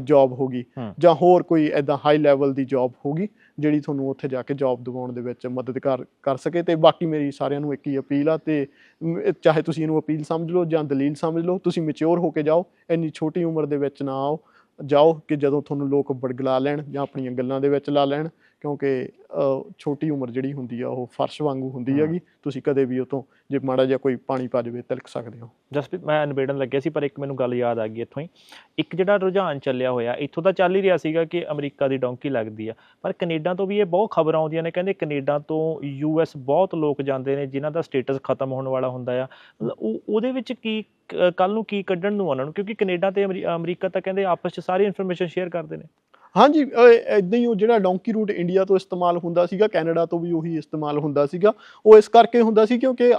ਜੌਬ ਹੋਗੀ ਹਮ। ਜਾਂ ਹੋਰ ਕੋਈ ਇਦਾਂ ਹਾਈ ਲੈਵਲ ਦੀ ਜੌਬ ਹੋਗੀ ਜਿਹੜੀ ਤੁਹਾਨੂੰ ਉੱਥੇ ਜਾ ਕੇ ਜੌਬ ਦਿਵਾਉਣ ਦੇ ਵਿੱਚ ਮਦਦ ਕਰ ਕਰ ਸਕੇ। ਤੇ ਬਾਕੀ ਮੇਰੀ ਸਾਰਿਆਂ ਨੂੰ ਇੱਕ ਹੀ ਅਪੀਲ ਆ ਤੇ ਚਾਹੇ ਤੁਸੀਂ ਇਹਨੂੰ ਅਪੀਲ ਸਮਝ ਲਓ ਜਾਂ ਦਲੀਲ ਸਮਝ ਲਓ ਤੁਸੀਂ ਮੈਚੁਰ ਹੋ ਕੇ ਜਾਓ ਇੰਨੀ ਛੋਟੀ ਉਮਰ ਦੇ ਵਿੱਚ ਨਾ ਆਓ। ਜਾਓ ਕਿ ਜਦੋਂ ਤੁਹਾਨੂੰ ਲੋਕ ਬੜਗਲਾ ਲੈਣ ਜਾਂ ਆਪਣੀਆਂ ਗੱਲਾਂ ਦੇ ਵਿੱਚ ਲਾ ਲੈਣ। ਕਿਉਂਕਿ ਛੋਟੀ ਉਮਰ ਜਿਹੜੀ ਹੁੰਦੀ ਆ ਉਹ ਫਰਸ਼ ਵਾਂਗੂ ਹੁੰਦੀ। ਹੈਗੀ ਤੁਸੀਂ ਕਦੇ ਵੀ ਉਹ ਤੋਂ ਜੇ ਮਾੜਾ ਜਿਹਾ ਕੋਈ ਪਾਣੀ ਪਾ ਜਾਵੇ ਤਿਲਕ ਸਕਦੇ ਹੋ। ਜਸਪ੍ਰੀਤ ਮੈਂ ਨਿਬੇੜਨ ਲੱਗਿਆ ਸੀ ਪਰ ਇੱਕ ਮੈਨੂੰ ਗੱਲ ਯਾਦ ਆ ਗਈ ਇੱਥੋਂ ਹੀ। ਇੱਕ ਜਿਹੜਾ ਰੁਝਾਨ ਚੱਲਿਆ ਹੋਇਆ ਇੱਥੋਂ ਤਾਂ ਚੱਲ ਹੀ ਰਿਹਾ ਸੀਗਾ ਕਿ ਅਮਰੀਕਾ ਦੀ ਡੌਂਕੀ ਲੱਗਦੀ ਆ। ਪਰ ਕੈਨੇਡਾ ਤੋਂ ਵੀ ਇਹ ਬਹੁਤ ਖਬਰਾਂ ਆਉਂਦੀਆਂ ਨੇ ਕਹਿੰਦੇ ਕੈਨੇਡਾ ਤੋਂ ਯੂਐਸ ਬਹੁਤ ਲੋਕ ਜਾਂਦੇ ਨੇ ਜਿਨ੍ਹਾਂ ਦਾ ਸਟੇਟਸ ਖਤਮ ਹੋਣ ਵਾਲਾ ਹੁੰਦਾ ਆ। ਮਤਲਬ ਉਹ ਉਹਦੇ ਵਿੱਚ ਕੀ ਕੱਲ ਨੂੰ ਕੀ ਕੱਢਣ ਨੂੰ ਉਹਨਾਂ ਨੂੰ? ਕਿਉਂਕਿ ਕੈਨੇਡਾ ਤੇ ਅਮਰੀ- ਅਮਰੀਕਾ ਤਾਂ ਕਹਿੰਦੇ ਆਪਸ 'ਚ ਸਾਰੀ ਇਨਫੋਰਮੇਸ਼ਨ ਸ਼ੇਅਰ ਕਰਦੇ ਨੇ। ਹਾਂਜੀ ਇਦਾਂ ਹੀ ਉਹ ਜਿਹੜਾ ਡੌਂਕੀ ਰੂਟ ਇੰਡੀਆ ਤੋਂ ਇਸਤੇਮਾਲ ਹੁੰਦਾ ਸੀਗਾ ਕੈਨੇਡਾ ਤੋਂ ਵੀ ਉਹੀ ਇਸਤੇਮਾਲ ਹੁੰਦਾ ਸੀਗਾ। ਉਹ ਇਸ ਕਰਕੇ ਹੁੰਦਾ ਸੀ ਕਿਉਂਕਿ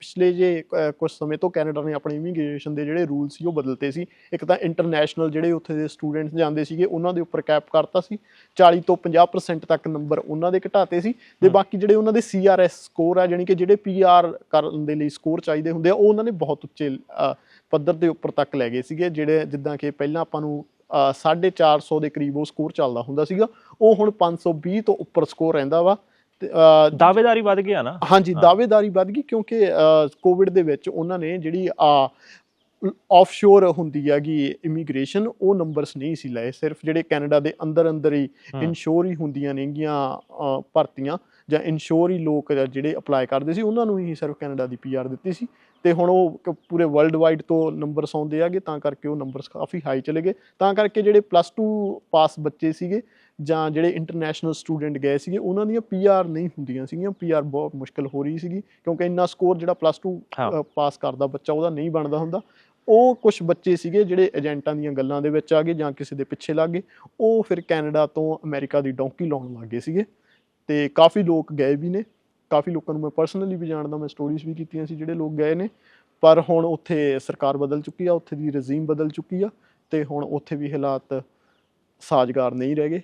ਪਿਛਲੇ ਜੇ ਕੁਝ ਸਮੇਂ ਤੋਂ ਕੈਨੇਡਾ ਨੇ ਆਪਣੀ ਇਮੀਗ੍ਰੇਸ਼ਨ ਦੇ ਜਿਹੜੇ ਰੂਲ ਸੀ ਉਹ ਬਦਲਤੇ ਸੀ। ਇੱਕ ਤਾਂ ਇੰਟਰਨੈਸ਼ਨਲ ਜਿਹੜੇ ਉੱਥੇ ਦੇ ਸਟੂਡੈਂਟਸ ਜਾਂਦੇ ਸੀਗੇ ਉਹਨਾਂ ਦੇ ਉੱਪਰ ਕੈਪ ਕਰਤਾ ਸੀ। 40 ਤੋਂ 50% ਤੱਕ ਨੰਬਰ ਉਹਨਾਂ ਦੇ ਘਟਾਤੇ ਸੀ। ਤੇ। ਬਾਕੀ ਜਿਹੜੇ ਉਹਨਾਂ ਦੇ ਸੀਆਰਐਸ ਸਕੋਰ ਆ ਜਾਨੀ ਕਿ ਜਿਹੜੇ ਪੀਆਰ ਕਰਨ ਦੇ ਲਈ ਸਕੋਰ ਚਾਹੀਦੇ ਹੁੰਦੇ ਆ ਉਹ ਉਹਨਾਂ ਨੇ ਬਹੁਤ ਉੱਚੇ ਪੱਧਰ ਦੇ ਉੱਪਰ ਤੱਕ ਲੈ ਗਏ ਸੀਗੇ ਜਿਹੜੇ ਜਿੱਦਾਂ ਕਿ ਪਹਿਲਾਂ ਆਪਾਂ ਨੂੰ 450 ਦੇ ਕਰੀਬ ਉਹ ਸਕੋਰ ਚੱਲਦਾ ਹੁੰਦਾ ਸੀਗਾ। ਉਹ ਹੁਣ 520 ਤੋਂ ਉੱਪਰ ਸਕੋਰ ਰਹਿੰਦਾ ਵਾ। ਦਾਅਵੇਦਾਰੀ ਵੱਧ ਗਿਆ ਨਾ। ਹਾਂਜੀ ਹਾਂ। ਦਾਅਵੇਦਾਰੀ ਵੱਧ ਗਈ ਕਿਉਂਕਿ ਕੋਵਿਡ ਦੇ ਵਿੱਚ ਉਹਨਾਂ ਨੇ ਜਿਹੜੀ ਆ ਆਫਸ਼ੋਰ ਹੁੰਦੀ ਹੈਗੀ ਇਮੀਗ੍ਰੇਸ਼ਨ ਉਹ ਨੰਬਰਸ ਨਹੀਂ ਸੀ ਲਏ। ਸਿਰਫ ਜਿਹੜੇ ਕੈਨੇਡਾ ਦੇ ਅੰਦਰ ਅੰਦਰ ਹੀ। ਇਨਸ਼ੋਰ ਹੀ ਹੁੰਦੀਆਂ ਨੇਗੀਆਂ ਭਰਤੀਆਂ ਜਾਂ ਇਨਸ਼ੋਰ ਹੀ ਲੋਕ ਜਿਹੜੇ ਅਪਲਾਈ ਕਰਦੇ ਸੀ ਉਹਨਾਂ ਨੂੰ ਹੀ ਸਿਰਫ ਕੈਨੇਡਾ ਦੀ ਪੀਆਰ ਦਿੱਤੀ ਸੀ। ਤੇ ਹੁਣ ਉਹ ਪੂਰੇ ਵਰਲਡ ਵਾਈਡ ਤੋਂ ਨੰਬਰਸ ਆਉਂਦੇ ਆਗੇ ਤਾਂ ਕਰਕੇ ਉਹ ਨੰਬਰਸ ਕਾਫੀ ਹਾਈ ਚਲੇ ਗਏ। ਤਾਂ ਕਰਕੇ ਜਿਹੜੇ ਪਲੱਸ 2 ਪਾਸ ਬੱਚੇ ਸੀਗੇ ਜਾਂ ਜਿਹੜੇ ਇੰਟਰਨੈਸ਼ਨਲ ਸਟੂਡੈਂਟ ਗਏ ਸੀਗੇ ਉਹਨਾਂ ਦੀਆਂ ਪੀਆਰ ਨਹੀਂ ਹੁੰਦੀਆਂ ਸੀਗੀਆਂ। ਪੀਆਰ ਬਹੁਤ ਮੁਸ਼ਕਲ ਹੋ ਰਹੀ ਸੀਗੀ ਕਿਉਂਕਿ ਇੰਨਾ ਸਕੋਰ ਜਿਹੜਾ ਪਲੱਸ 2 ਹਾਂ। ਪਾਸ ਕਰਦਾ ਬੱਚਾ ਉਹਦਾ ਨਹੀਂ ਬਣਦਾ ਹੁੰਦਾ। ਉਹ ਕੁਝ ਬੱਚੇ ਸੀਗੇ ਜਿਹੜੇ ਏਜੰਟਾਂ ਦੀਆਂ ਗੱਲਾਂ ਦੇ ਵਿੱਚ ਆ ਗਏ ਜਾਂ ਕਿਸੇ ਦੇ ਪਿੱਛੇ ਲੱਗ ਗਏ। ਉਹ ਫਿਰ ਕੈਨੇਡਾ ਤੋਂ ਅਮਰੀਕਾ ਦੀ ਡੌਂਕੀ ਲਾਉਣ ਲੱਗ ਗਏ ਸੀਗੇ। ਤੇ ਕਾਫੀ ਲੋਕ ਗਏ ਵੀ ਨੇ। ਕਾਫੀ ਲੋਕਾਂ ਨੂੰ ਮੈਂ ਪਰਸਨਲੀ ਵੀ ਜਾਣਦਾ ਮੈਂ ਸਟੋਰੀਜ਼ ਵੀ ਕੀਤੀਆਂ ਸੀ ਜਿਹੜੇ ਲੋਕ ਗਏ ਨੇ ਪਰ ਹੁਣ ਉੱਥੇ ਸਰਕਾਰ ਬਦਲ ਚੁੱਕੀ ਆ ਉੱਥੇ ਦੀ ਰਜ਼ੀਮ ਬਦਲ ਚੁੱਕੀ ਆ ਤੇ ਹੁਣ ਉੱਥੇ ਵੀ ਹਾਲਾਤ ਸਾਜ਼ਗਾਰ ਨਹੀਂ ਰਹਿ ਗਏ।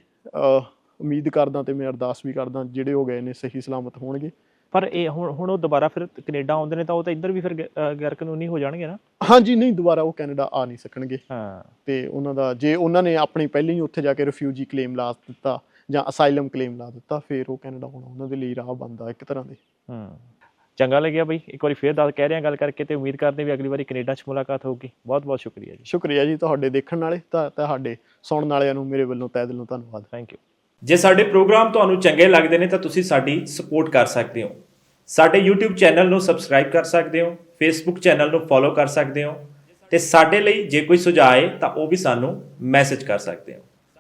ਉਮੀਦ ਕਰਦਾ ਤੇ ਮੈਂ ਅਰਦਾਸ ਵੀ ਕਰਦਾ ਜਿਹੜੇ ਹੋ ਗਏ ਨੇ ਸਹੀ ਸਲਾਮਤ ਹੋਣਗੇ। ਪਰ ਇਹ ਹੁਣ ਹੁਣ ਉਹ ਦੁਬਾਰਾ ਫਿਰ ਕੈਨੇਡਾ ਆਉਂਦੇ ਨੇ ਤਾਂ ਉਹ ਤਾਂ ਇੱਧਰ ਵੀ ਫਿਰ ਗੈਰ ਕਾਨੂੰਨੀ ਹੋ ਜਾਣਗੇ ਨਾ? ਹਾਂਜੀ ਨਹੀਂ ਦੁਬਾਰਾ ਉਹ ਕੈਨੇਡਾ ਆ ਨਹੀਂ ਸਕਣਗੇ। ਹਾਂ। ਤੇ ਉਹਨਾਂ ਦਾ ਜੇ ਉਹਨਾਂ ਨੇ ਆਪਣੀ ਪਹਿਲਾਂ ਹੀ ਉੱਥੇ ਜਾ ਕੇ ਰਿਫਿਊਜੀ ਕਲੇਮ ਲਾ ਦਿੱਤਾ ਜਾਂ ਅਸਾਈਲਮ ਕਲੇਮ ਲਾ ਦਿੱਤਾ ਫਿਰ ਉਹ ਕੈਨੇਡਾ ਆਉਣਾ ਉਹਨਾਂ ਦੇ ਲਈ ਰਾਹ ਬੰਦਾ ਇੱਕ ਤਰ੍ਹਾਂ ਦੇ। ਹੂੰ। ਚੰਗਾ ਲੱਗਿਆ ਬਈ ਇੱਕ ਵਾਰੀ ਫੇਰ ਦੱਸ ਕਹਿ ਰਿਹਾ ਗੱਲ ਕਰਕੇ ਤੇ ਉਮੀਦ ਕਰਦੇ ਵੀ ਅਗਲੀ ਵਾਰੀ ਕੈਨੇਡਾ 'ਚ ਮੁਲਾਕਾਤ ਹੋਊਗੀ। ਬਹੁਤ ਬਹੁਤ ਸ਼ੁਕਰੀਆ ਜੀ। ਸ਼ੁਕਰੀਆ ਜੀ ਤੁਹਾਡੇ ਦੇਖਣ ਵਾਲੇ ਤਾਂ ਤੁਹਾਡੇ ਸੁਣਨ ਵਾਲਿਆਂ ਨੂੰ ਮੇਰੇ ਵੱਲੋਂ ਤਹਿ ਦਿਲੋਂ ਧੰਨਵਾਦ। ਥੈਂਕ ਯੂ ਜੇ ਸਾਡੇ ਪ੍ਰੋਗਰਾਮ ਤੁਹਾਨੂੰ ਚੰਗੇ ਲੱਗਦੇ ਨੇ ਤਾਂ ਤੁਸੀਂ ਸਾਡੀ ਸਪੋਰਟ ਕਰ ਸਕਦੇ ਹੋ। ਸਾਡੇ YouTube ਚੈਨਲ ਨੂੰ ਸਬਸਕ੍ਰਾਈਬ ਕਰ ਸਕਦੇ ਹੋ Facebook ਚੈਨਲ ਨੂੰ ਫੋਲੋ ਕਰ ਸਕਦੇ ਹੋ ਤੇ ਸਾਡੇ ਲਈ ਜੇ ਕੋਈ ਸੁਝਾਅ ਹੈ ਤਾਂ ਉਹ ਵੀ ਸਾਨੂੰ ਮੈਸੇਜ ਕਰ ਸਕਦੇ ਹੋ।